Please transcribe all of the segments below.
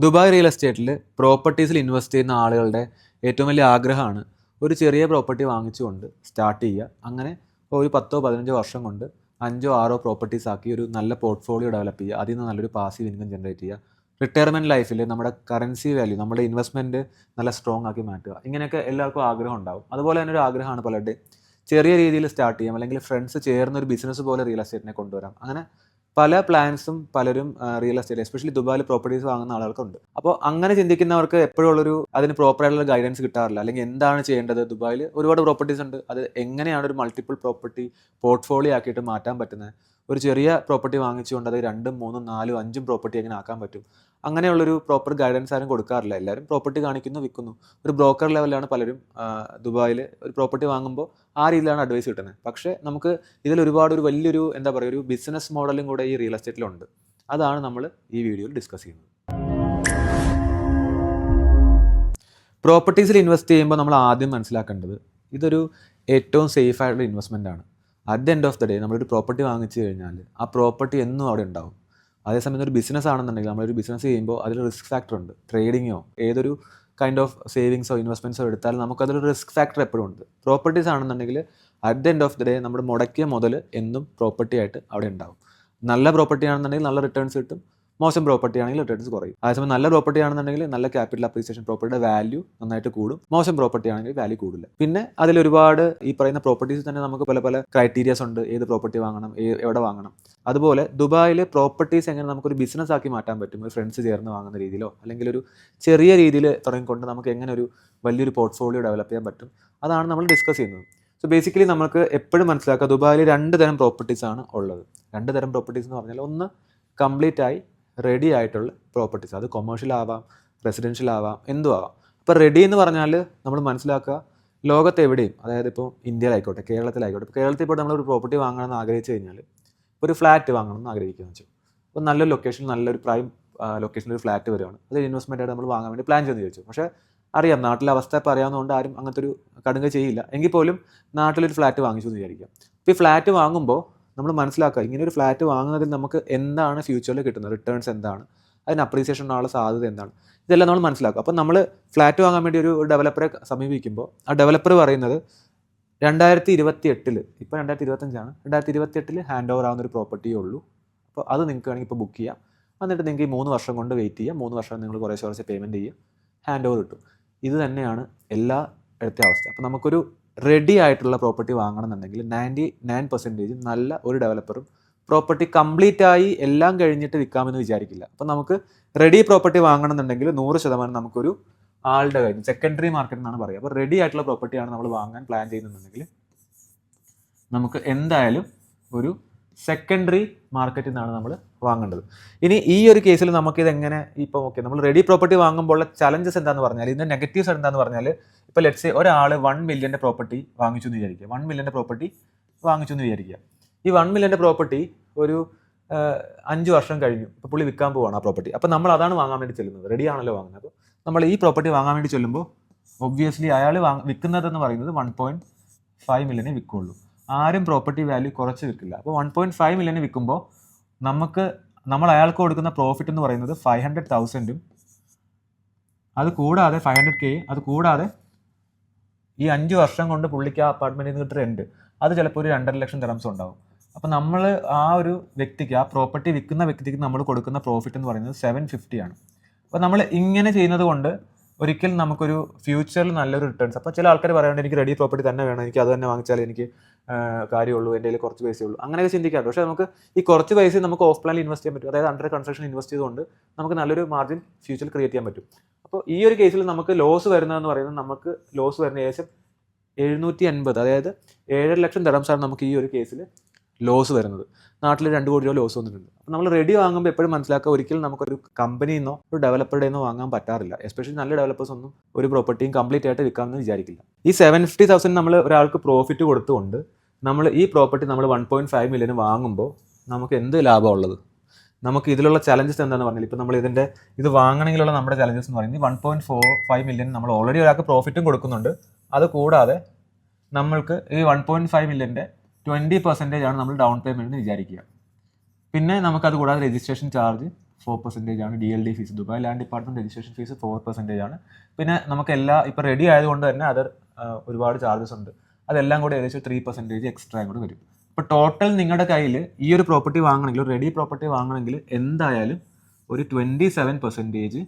Dubai real എസ്റ്റേറ്റിൽ പ്രോപ്പർട്ടീസിൽ invest ചെയ്യുന്ന ആളുകളുടെ ഏറ്റവും വലിയ ആഗ്രഹമാണ് ഒരു ചെറിയ പ്രോപ്പർട്ടി വാങ്ങിച്ചുകൊണ്ട് സ്റ്റാർട്ട് ചെയ്യുക. അങ്ങനെ ഒരു പത്തോ പതിനഞ്ചോ വർഷം കൊണ്ട് അഞ്ചോ ആറോ പ്രോപ്പർട്ടീസ് ആക്കി ഒരു നല്ല പോർട്ട്ഫോളിയോ ഡെവലപ്പ് ചെയ്യുക. അതിൽ നിന്ന് നല്ലൊരു പാസീവ് ഇൻകം ജനറേറ്റ് ചെയ്യുക. റിട്ടയർമെന്റ് ലൈഫിൽ നമ്മുടെ കറൻസി വാല്യൂ നമ്മുടെ ഇൻവെസ്റ്റ്മെന്റ് നല്ല സ്ട്രോങ് ആക്കി മാറ്റുക. ഇങ്ങനെയൊക്കെ എല്ലാവർക്കും ആഗ്രഹം ഉണ്ടാവും. അതുപോലെ തന്നെ ഒരു ആഗ്രഹമാണ് പലരുടെയും. ചെറിയ രീതിയിൽ സ്റ്റാർട്ട് ചെയ്യാം. അല്ലെങ്കിൽ ഫ്രണ്ട്സ് ചേർന്ന് ഒരു ബിസിനസ് പോലെ റിയൽ എസ്റ്റേറ്റിനെ കൊണ്ടുവരാം. അങ്ങനെ പല പ്ലാൻസും പലരും റിയൽ എസ്റ്റേറ്റ് എസ്പെഷ്യലി ദുബായിൽ പ്രോപ്പർട്ടീസ് വാങ്ങുന്ന ആളുകൾക്കുണ്ട്. അപ്പോൾ അങ്ങനെ ചിന്തിക്കുന്നവർക്ക് എപ്പോഴും ഉള്ളൊരു അതിന് പ്രോപ്പറായിട്ടുള്ള ഗൈഡൻസ് കിട്ടാറില്ല. അല്ലെങ്കിൽ എന്താണ് ചെയ്യേണ്ടത്? ദുബായിൽ ഒരുപാട് പ്രോപ്പർട്ടീസ് ഉണ്ട്. അത് എങ്ങനെയാണ് ഒരു മൾട്ടിപ്പിൾ പ്രോപ്പർട്ടി പോർട്ട്ഫോളിയോ ആക്കിയിട്ട് മാറ്റാൻ പറ്റുന്നത്? ഒരു ചെറിയ പ്രോപ്പർട്ടി വാങ്ങിച്ചുകൊണ്ട് അത് രണ്ടും മൂന്നും നാലും അഞ്ചും പ്രോപ്പർട്ടി എങ്ങനെ ആക്കാൻ പറ്റും? അങ്ങനെയുള്ളൊരു പ്രോപ്പർ ഗൈഡൻസ് ആരും കൊടുക്കാറില്ല. എല്ലാവരും പ്രോപ്പർട്ടി കാണിക്കുന്നു വിൽക്കുന്നു. ഒരു ബ്രോക്കർ ലെവലിലാണ് പലരും ദുബായിൽ ഒരു പ്രോപ്പർട്ടി വാങ്ങുമ്പോൾ ആ രീതിയിലാണ് അഡ്വൈസ് കിട്ടുന്നത്. പക്ഷേ നമുക്ക് ഇതിൽ ഒരുപാട് ഒരു വലിയൊരു എന്താ പറയുക ഒരു ബിസിനസ് മോഡലും കൂടെ ഈ റിയൽ എസ്റ്റേറ്റിലുണ്ട് അതാണ് നമ്മൾ ഈ വീഡിയോയിൽ ഡിസ്കസ് ചെയ്യുന്നത്. പ്രോപ്പർട്ടീസിൽ ഇൻവെസ്റ്റ് ചെയ്യുമ്പോൾ നമ്മൾ ആദ്യം മനസ്സിലാക്കേണ്ടത് ഇതൊരു ഏറ്റവും സേഫ് ആയിട്ടുള്ള ഇൻവെസ്റ്റ്മെന്റ് ആണ്. At the end of the day നമ്മളൊരു പ്രോപ്പർട്ടി വാങ്ങിച്ചു കഴിഞ്ഞാൽ ആ പ്രോപ്പർട്ടി എന്നും അവിടെ ഉണ്ടാവും. അതേസമയം ഒരു ബിസിനസ് ആണെന്നുണ്ടെങ്കിൽ നമ്മളൊരു ബിസിനസ് ചെയ്യുമ്പോൾ അതിൽ റിസ്ക് ഫാക്ടർ ഉണ്ട്. ട്രേഡിങ്ങോ ഏതൊരു കൈൻഡ് ഓഫ് സേവിങ്സോ ഇൻവെസ്റ്റ്മെന്റ്സോ എടുത്താൽ നമുക്കതൊരു റിസ്ക് ഫാക്ടർ എപ്പോഴും ഉണ്ട്. പ്രോപ്പർട്ടീസ് ആണെന്നുണ്ടെങ്കിൽ at the end of the day നമ്മുടെ മുടക്കിയ മുതൽ എന്നും പ്രോപ്പർട്ടി ആയിട്ട് അവിടെ ഉണ്ടാവും. നല്ല പ്രോപ്പർട്ടി ആണെന്നുണ്ടെങ്കിൽ നല്ല റിട്ടേൺസ് കിട്ടും. മോശം പ്രോപ്പർട്ടി ആണെങ്കിൽ റിട്ടേൺസ് കുറയും. അതേസമയം നല്ല പ്രോപ്പർട്ടി ആണെന്നുണ്ടെങ്കിൽ നല്ല ക്യാപിറ്റൽ അപ്രീസിയേഷൻ പ്രോപ്പർട്ടിയുടെ വാല്യൂ നന്നായിട്ട് കൂടും. മോശം പ്രോപ്പർട്ടി ആണെങ്കിൽ വാല്യൂ കൂടില്ല. പിന്നെ അതിൽ ഒരുപാട് ഈ പറയുന്ന പ്രോപ്പർട്ടീസ് തന്നെ നമുക്ക് പല പല ക്രൈറ്റീരിയസ് ഉണ്ട്. ഏത് പ്രോപ്പർട്ടി വാങ്ങണം എവിടെ വാങ്ങണം. അതുപോലെ ദുബായിലെ പ്രോപ്പർട്ടീസ് എങ്ങനെ നമുക്കൊരു ബിസിനസ് ആക്കി മാറ്റാൻ പറ്റും? ഒരു ഫ്രണ്ട്സ് ചേർന്ന് വാങ്ങുന്ന രീതിയിലോ അല്ലെങ്കിൽ ഒരു ചെറിയ രീതിയിൽ തുടങ്ങിക്കൊണ്ട് നമുക്ക് എങ്ങനെ ഒരു വലിയൊരു പോർട്ട്ഫോളിയോ ഡെവലപ്പ് ചെയ്യാൻ പറ്റും? അതാണ് നമ്മൾ ഡിസ്കസ് ചെയ്യുന്നത്. സോ ബേസിക്കലി നമുക്ക് എപ്പോഴും മനസ്സിലാക്കുക ദുബായിൽ രണ്ട് തരം പ്രോപ്പർട്ടീസ് ആണ് ഉള്ളത്. രണ്ട് തരം പ്രോപ്പർട്ടീസ് എന്ന് പറഞ്ഞാൽ ഒന്ന് കംപ്ലീറ്റ് ആയി റെഡി ആയിട്ടുള്ള പ്രോപ്പർട്ടീസ് അത് കൊമേഴ്ഷ്യൽ ആവാം റെസിഡൻഷ്യൽ ആവാം എന്തും ആവാം. അപ്പോൾ റെഡി എന്ന് പറഞ്ഞാൽ നമ്മൾ മനസ്സിലാക്കുക ലോകത്ത് എവിടെയും അതായത് ഇപ്പോൾ ഇന്ത്യയിലായിക്കോട്ടെ കേരളത്തിലായിക്കോട്ടെ ഇപ്പോൾ കേരളത്തിൽ ഇപ്പോൾ നമ്മളൊരു പ്രോപ്പർട്ടി വാങ്ങണമെന്ന് ആഗ്രഹിച്ചു കഴിഞ്ഞാൽ ഒരു ഫ്ലാറ്റ് വാങ്ങണമെന്ന് ആഗ്രഹിക്കുകയെന്ന് വെച്ചു അപ്പോൾ നല്ലൊരു ലൊക്കേഷൻ നല്ലൊരു പ്രൈം ലൊക്കേഷനിൽ ഒരു ഫ്ലാറ്റ് വരുവാണ് അത് ഇൻവെസ്റ്റ്മെന്റ് ആയിട്ട് നമ്മൾ വാങ്ങാൻ വേണ്ടി പ്ലാൻ ചെയ്യുന്നു ചോദിച്ചു പക്ഷേ അറിയാം നാട്ടിലെ അവസ്ഥ ഇപ്പോൾ അറിയാവുന്നതുകൊണ്ട് ആരും അങ്ങനത്തെ ഒരു കടുങ്ക ചെയ്യില്ല. എങ്കിൽ പോലും നാട്ടിലൊരു ഫ്ലാറ്റ് വാങ്ങിച്ചു എന്ന് വിചാരിക്കാം. അപ്പോൾ ഈ ഫ്ലാറ്റ് വാങ്ങുമ്പോൾ നമ്മൾ മനസ്സിലാക്കുക. ഇങ്ങനെ ഒരു ഫ്ലാറ്റ് വാങ്ങുന്നതിൽ നമുക്ക് എന്താണ് ഫ്യൂച്ചറിൽ കിട്ടുന്നത്? റിട്ടേൺസ് എന്താണ്? അതിന് അപ്രീസിയേഷൻ ഉള്ള സാധ്യത എന്താണ്? ഇതെല്ലാം നമ്മൾ മനസ്സിലാക്കും അപ്പോൾ നമ്മൾ ഫ്ലാറ്റ് വാങ്ങാൻ വേണ്ടി ഒരു ഡെവലപ്പറെ സമീപിക്കുമ്പോൾ ആ ഡെവലപ്പർ പറയുന്നത് രണ്ടായിരത്തി ഇരുപത്തി എട്ടിൽ ഇപ്പോൾ രണ്ടായിരത്തി ഇരുപത്തഞ്ചാണ് രണ്ടായിരത്തി ഇരുപത്തി എട്ടിൽ ഹാൻഡ് ഓവർ ആവുന്ന ഒരു പ്രോപ്പർട്ടിയേ ഉള്ളൂ. അപ്പോൾ അത് നിങ്ങൾക്ക് വേണമെങ്കിൽ ഇപ്പോൾ ബുക്ക് ചെയ്യാം. എന്നിട്ട് നിങ്ങൾക്ക് ഈ മൂന്ന് വർഷം കൊണ്ട് വെയിറ്റ് ചെയ്യാം. മൂന്ന് വർഷം നിങ്ങൾ കുറേശ്ശെ കുറച്ച് പേയ്മെന്റ് ചെയ്യുക. ഹാൻഡ് ഓവർ കിട്ടും. ഇത് തന്നെയാണ് എല്ലാ ഇടത്തെ അവസ്ഥ. അപ്പോൾ നമുക്കൊരു റെഡി ആയിട്ടുള്ള പ്രോപ്പർട്ടി വാങ്ങണമെന്നുണ്ടെങ്കിൽ നയന്റി നയൻ പെർസെന്റേജ് നല്ല ഒരു ഡെവലപ്പറും പ്രോപ്പർട്ടി കംപ്ലീറ്റ് ആയി എല്ലാം കഴിഞ്ഞിട്ട് വിൽക്കാമെന്ന് വിചാരിക്കില്ല. അപ്പം നമുക്ക് റെഡി പ്രോപ്പർട്ടി വാങ്ങണമെന്നുണ്ടെങ്കിൽ നൂറ് ശതമാനം നമുക്കൊരു ആളുടെ കാര്യം സെക്കൻഡറി മാർക്കറ്റ് എന്നാണ് പറയുക. അപ്പോൾ റെഡി ആയിട്ടുള്ള പ്രോപ്പർട്ടിയാണ് നമ്മൾ വാങ്ങാൻ പ്ലാൻ ചെയ്യുന്നുണ്ടെങ്കിൽ നമുക്ക് എന്തായാലും ഒരു സെക്കൻഡറി മാർക്കറ്റിൽ നിന്നാണ് നമ്മൾ വാങ്ങേണ്ടത്. ഇനി ഈ ഒരു കേസിൽ നമുക്കിത് എങ്ങനെ ഇപ്പോൾ ഓക്കെ നമ്മൾ റെഡി പ്രോപ്പർട്ടി വാങ്ങുമ്പോൾ ചലഞ്ചസ് എന്താന്ന് പറഞ്ഞാൽ ഇതിന്റെ നെഗറ്റീവ്സ് എന്താന്ന് പറഞ്ഞാൽ ഇപ്പോൾ ലെറ്റ്സ് ഒരാൾ വൺ മില്യന്റെ പ്രോപ്പർട്ടി വാങ്ങിച്ചു എന്ന് വിചാരിക്കുക. വൺ മില്യന്റെ പ്രോപ്പർട്ടി വാങ്ങിച്ചു എന്ന് വിചാരിക്കുക. ഈ വൺ മില്യന്റെ പ്രോപ്പർട്ടി ഒരു അഞ്ച് വർഷം കഴിഞ്ഞു. ഇപ്പോൾ പുള്ളി വിൽക്കാൻ പോവാണ് ആ പ്രോപ്പർട്ടി അപ്പോൾ നമ്മൾ അതാണ് വാങ്ങാൻ വേണ്ടി ചെല്ലുന്നത്. റെഡി ആണല്ലോ വാങ്ങുന്നത്. അപ്പോൾ നമ്മൾ ഈ പ്രോപ്പർട്ടി വാങ്ങാൻ വേണ്ടി ചെല്ലുമ്പോൾ ഒബ്വിയസ്ലി അയാൾ വാങ്ങ വിൽക്കുന്നതെന്ന് പറയുന്നത് വൺ പോയിന്റ് ഫൈവ് മില്യനെ വിൽക്കുള്ളൂ. ആരും പ്രോപ്പർട്ടി വാല്യൂ കുറച്ച് വിൽക്കില്ല. അപ്പോൾ വൺ പോയിന്റ് ഫൈവ് മില്യനെ വിൽക്കുമ്പോൾ നമുക്ക് നമ്മൾ അയാൾക്ക് കൊടുക്കുന്ന പ്രോഫിറ്റ് എന്ന് പറയുന്നത് ഫൈവ് ഹൺഡ്രഡ് തൗസൻഡും അത് കൂടാതെ ഫൈവ് ഹൺഡ്രഡ് കെ അത് കൂടാതെ ഈ അഞ്ച് വർഷം കൊണ്ട് പുള്ളിക്ക് ആ അപ്പാർട്ട്മെന്റിൽ നിന്ന് കിട്ടുന്ന റെന്റ് അത് ചിലപ്പോൾ ഒരു രണ്ടര ലക്ഷം തെറംസ് ഉണ്ടാവും. അപ്പോൾ നമ്മൾ ആ ഒരു വ്യക്തിക്ക് ആ പ്രോപ്പർട്ടി വിൽക്കുന്ന വ്യക്തിക്ക് നമ്മൾ കൊടുക്കുന്ന പ്രോഫിറ്റ് എന്ന് പറയുന്നത് സെവൻ ഫിഫ്റ്റി ആണ്. അപ്പോൾ നമ്മൾ ഇങ്ങനെ ചെയ്യുന്നത് കൊണ്ട് ഒരിക്കലും നമുക്കൊരു ഫ്യൂച്ചറിൽ നല്ലൊരു റിട്ടേൺസ് അപ്പോൾ ചില ആൾക്കാർ പറയുന്നുണ്ട് എനിക്ക് റെഡി പ്രോപ്പർട്ടി തന്നെ വേണം എനിക്ക് അത് തന്നെ വാങ്ങിച്ചാൽ എനിക്ക് കാര്യമുള്ളൂ എന്റെ കയ്യിൽ കുറച്ച് പൈസയേ ഉള്ളൂ. അങ്ങനെയൊക്കെ ചിന്തിക്കാറുണ്ട്. പക്ഷേ നമുക്ക് ഈ കുറച്ച് പൈസ നമുക്ക് ഓഫ് പ്ലാനിൽ ഇൻവെസ്റ്റ് ചെയ്യാൻ പറ്റും. അതായത് അണ്ടർ കൺസ്ട്രക്ഷൻ ഇൻവെസ്റ്റ് ചെയ്തുകൊണ്ട് നമുക്ക് നല്ലൊരു മാർജിൻ ഫ്യൂച്ചറിൽ ക്രിയേറ്റ് ചെയ്യാൻ പറ്റും. അപ്പോൾ ഈ ഒരു കേസിൽ നമുക്ക് ലോസ് വരുന്നതെന്ന് പറയുന്നത് നമുക്ക് ലോസ് വരുന്ന ഏകദേശം എഴുന്നൂറ്റി അൻപത് അതായത് ഏഴര ലക്ഷം ദറംസാണ് നമുക്ക് ഈ ഒരു കേസിൽ ലോസ് വരുന്നത്. നാട്ടിൽ രണ്ട് കോടി രൂപ ലോസ് വന്നിട്ടുണ്ട്. അപ്പോൾ നമ്മൾ റെഡി വാങ്ങുമ്പോൾ എപ്പോഴും മനസ്സിലാക്കുക ഒരിക്കലും നമുക്കൊരു കമ്പനിയിൽ നിന്നോ ഒരു ഡെവലപ്പറുടെ നിന്നോ വാങ്ങാൻ പറ്റാറില്ല. എസ്പെഷ്യലി നല്ല ഡെവലപ്പേഴ്സ് ഒന്നും ഒരു പ്രോപ്പർട്ടിയും കംപ്ലീറ്റ് ആയിട്ട് വിൽക്കാമെന്ന് വിചാരിക്കില്ല. ഈ സെവൻ ഫിഫ്റ്റി തൗസൻഡ് നമ്മൾ ഒരാൾക്ക് പ്രോഫിറ്റ് കൊടുത്തുകൊണ്ട് നമ്മൾ ഈ പ്രോപ്പർട്ടി നമ്മൾ വൺ പോയിന്റ് ഫൈവ് മില്യന് വാങ്ങുമ്പോൾ നമുക്ക് എന്ത് ലാഭമുള്ളത് നമുക്ക് ഇതിലുള്ള ചലഞ്ചസ് എന്താണെന്ന് പറഞ്ഞാൽ ഇപ്പോൾ നമ്മൾ ഇതിന്റെ ഇത് വാങ്ങണമെങ്കിലുള്ള നമ്മുടെ ചലഞ്ചസ് എന്ന് പറയുന്നത് one point four five million നമ്മൾ ഓൾറെഡി ഒരാൾക്ക് പ്രോഫിറ്റും കൊടുക്കുന്നുണ്ട്. അത് കൂടാതെ നമ്മൾക്ക് ഈ വൺ പോയിന്റ് ഫൈവ് മില്യന്റെ ട്വന്റി പെർസെന്റേജ് ആണ് നമ്മൾ ഡൗൺ പേയ്മെന്റ് വിചാരിക്കുക. പിന്നെ നമുക്കത് കൂടാതെ രജിസ്ട്രേഷൻ ചാർജ് ഫോർ പെർസെന്റേജ് ആണ് D L D fees Dubai land department registration fees four percentage ആണ്. പിന്നെ നമുക്ക് എല്ലാ ഇപ്പോൾ റെഡി ആയതുകൊണ്ട് തന്നെ അതർ ഒരുപാട് ചാർജസ് ഉണ്ട്. അതെല്ലാം കൂടെ ഏകദേശം ത്രീ പെർസെന്റേജ് എക്സ്ട്രാ കൂടെ വരും. അപ്പോൾ ടോട്ടൽ നിങ്ങളുടെ കയ്യിൽ ഈ ഒരു പ്രോപ്പർട്ടി വാങ്ങണമെങ്കിൽ റെഡി പ്രോപ്പർട്ടി വാങ്ങണമെങ്കിൽ എന്തായാലും ഒരു ട്വന്റി സെവൻ പെർസെന്റേജ്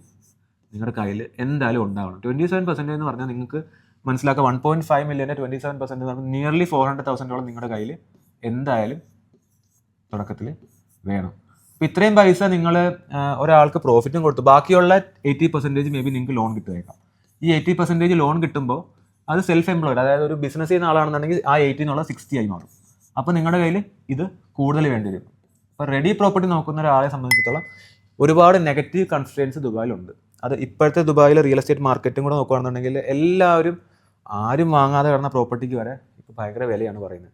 നിങ്ങളുടെ കയ്യിൽ എന്തായാലും ഉണ്ടാവണം. ട്വന്റി സെവൻ പെർസെന്റേജ് എന്ന് പറഞ്ഞാൽ നിങ്ങൾക്ക് മനസ്സിലാക്കുക one point five മില്യന്റെ twenty seven percentage nearly four hundred തൗസൻഡോളം നിങ്ങളുടെ കയ്യിൽ എന്തായാലും തുടക്കത്തിൽ വേണം. അപ്പോൾ ഇത്രയും പൈസ നിങ്ങൾ ഒരാൾക്ക് പ്രോഫിറ്റും കൊടുത്തു. ബാക്കിയുള്ള എയ്റ്റി പെർസെന്റേജ് മേ ബി നിങ്ങൾക്ക് ലോൺ കിട്ടുമായിരിക്കാം ഈ എയ്റ്റി പെർസെന്റേജ് ലോൺ കിട്ടുമ്പോൾ അത് സെൽഫ് എംപ്ലോയിഡ് അതായത് ഒരു ബിസിനസ് ചെയ്യുന്ന ആളാണെന്നുണ്ടെങ്കിൽ ആ എയ്റ്റി ഉള്ള സിക്സ്റ്റി ആയി മാറും. അപ്പോൾ നിങ്ങളുടെ കയ്യിൽ ഇത് കൂടുതൽ വേണ്ടി വരും. അപ്പോൾ റെഡി പ്രോപ്പർട്ടി നോക്കുന്ന ഒരാളെ സംബന്ധിച്ചിടത്തോളം ഒരുപാട് നെഗറ്റീവ് കൺസ്ട്രെയിൻസ് ദുബായിലുണ്ട്. അത് ഇപ്പോഴത്തെ ദുബായിലെ റിയൽ എസ്റ്റേറ്റ് മാർക്കറ്റും കൂടെ നോക്കുകയാണെന്നുണ്ടെങ്കിൽ എല്ലാവരും ആരും വാങ്ങാതെ കിടന്ന പ്രോപ്പർട്ടിക്ക് വരെ ഇപ്പോൾ ഭയങ്കര വിലയാണ് പറയുന്നത്.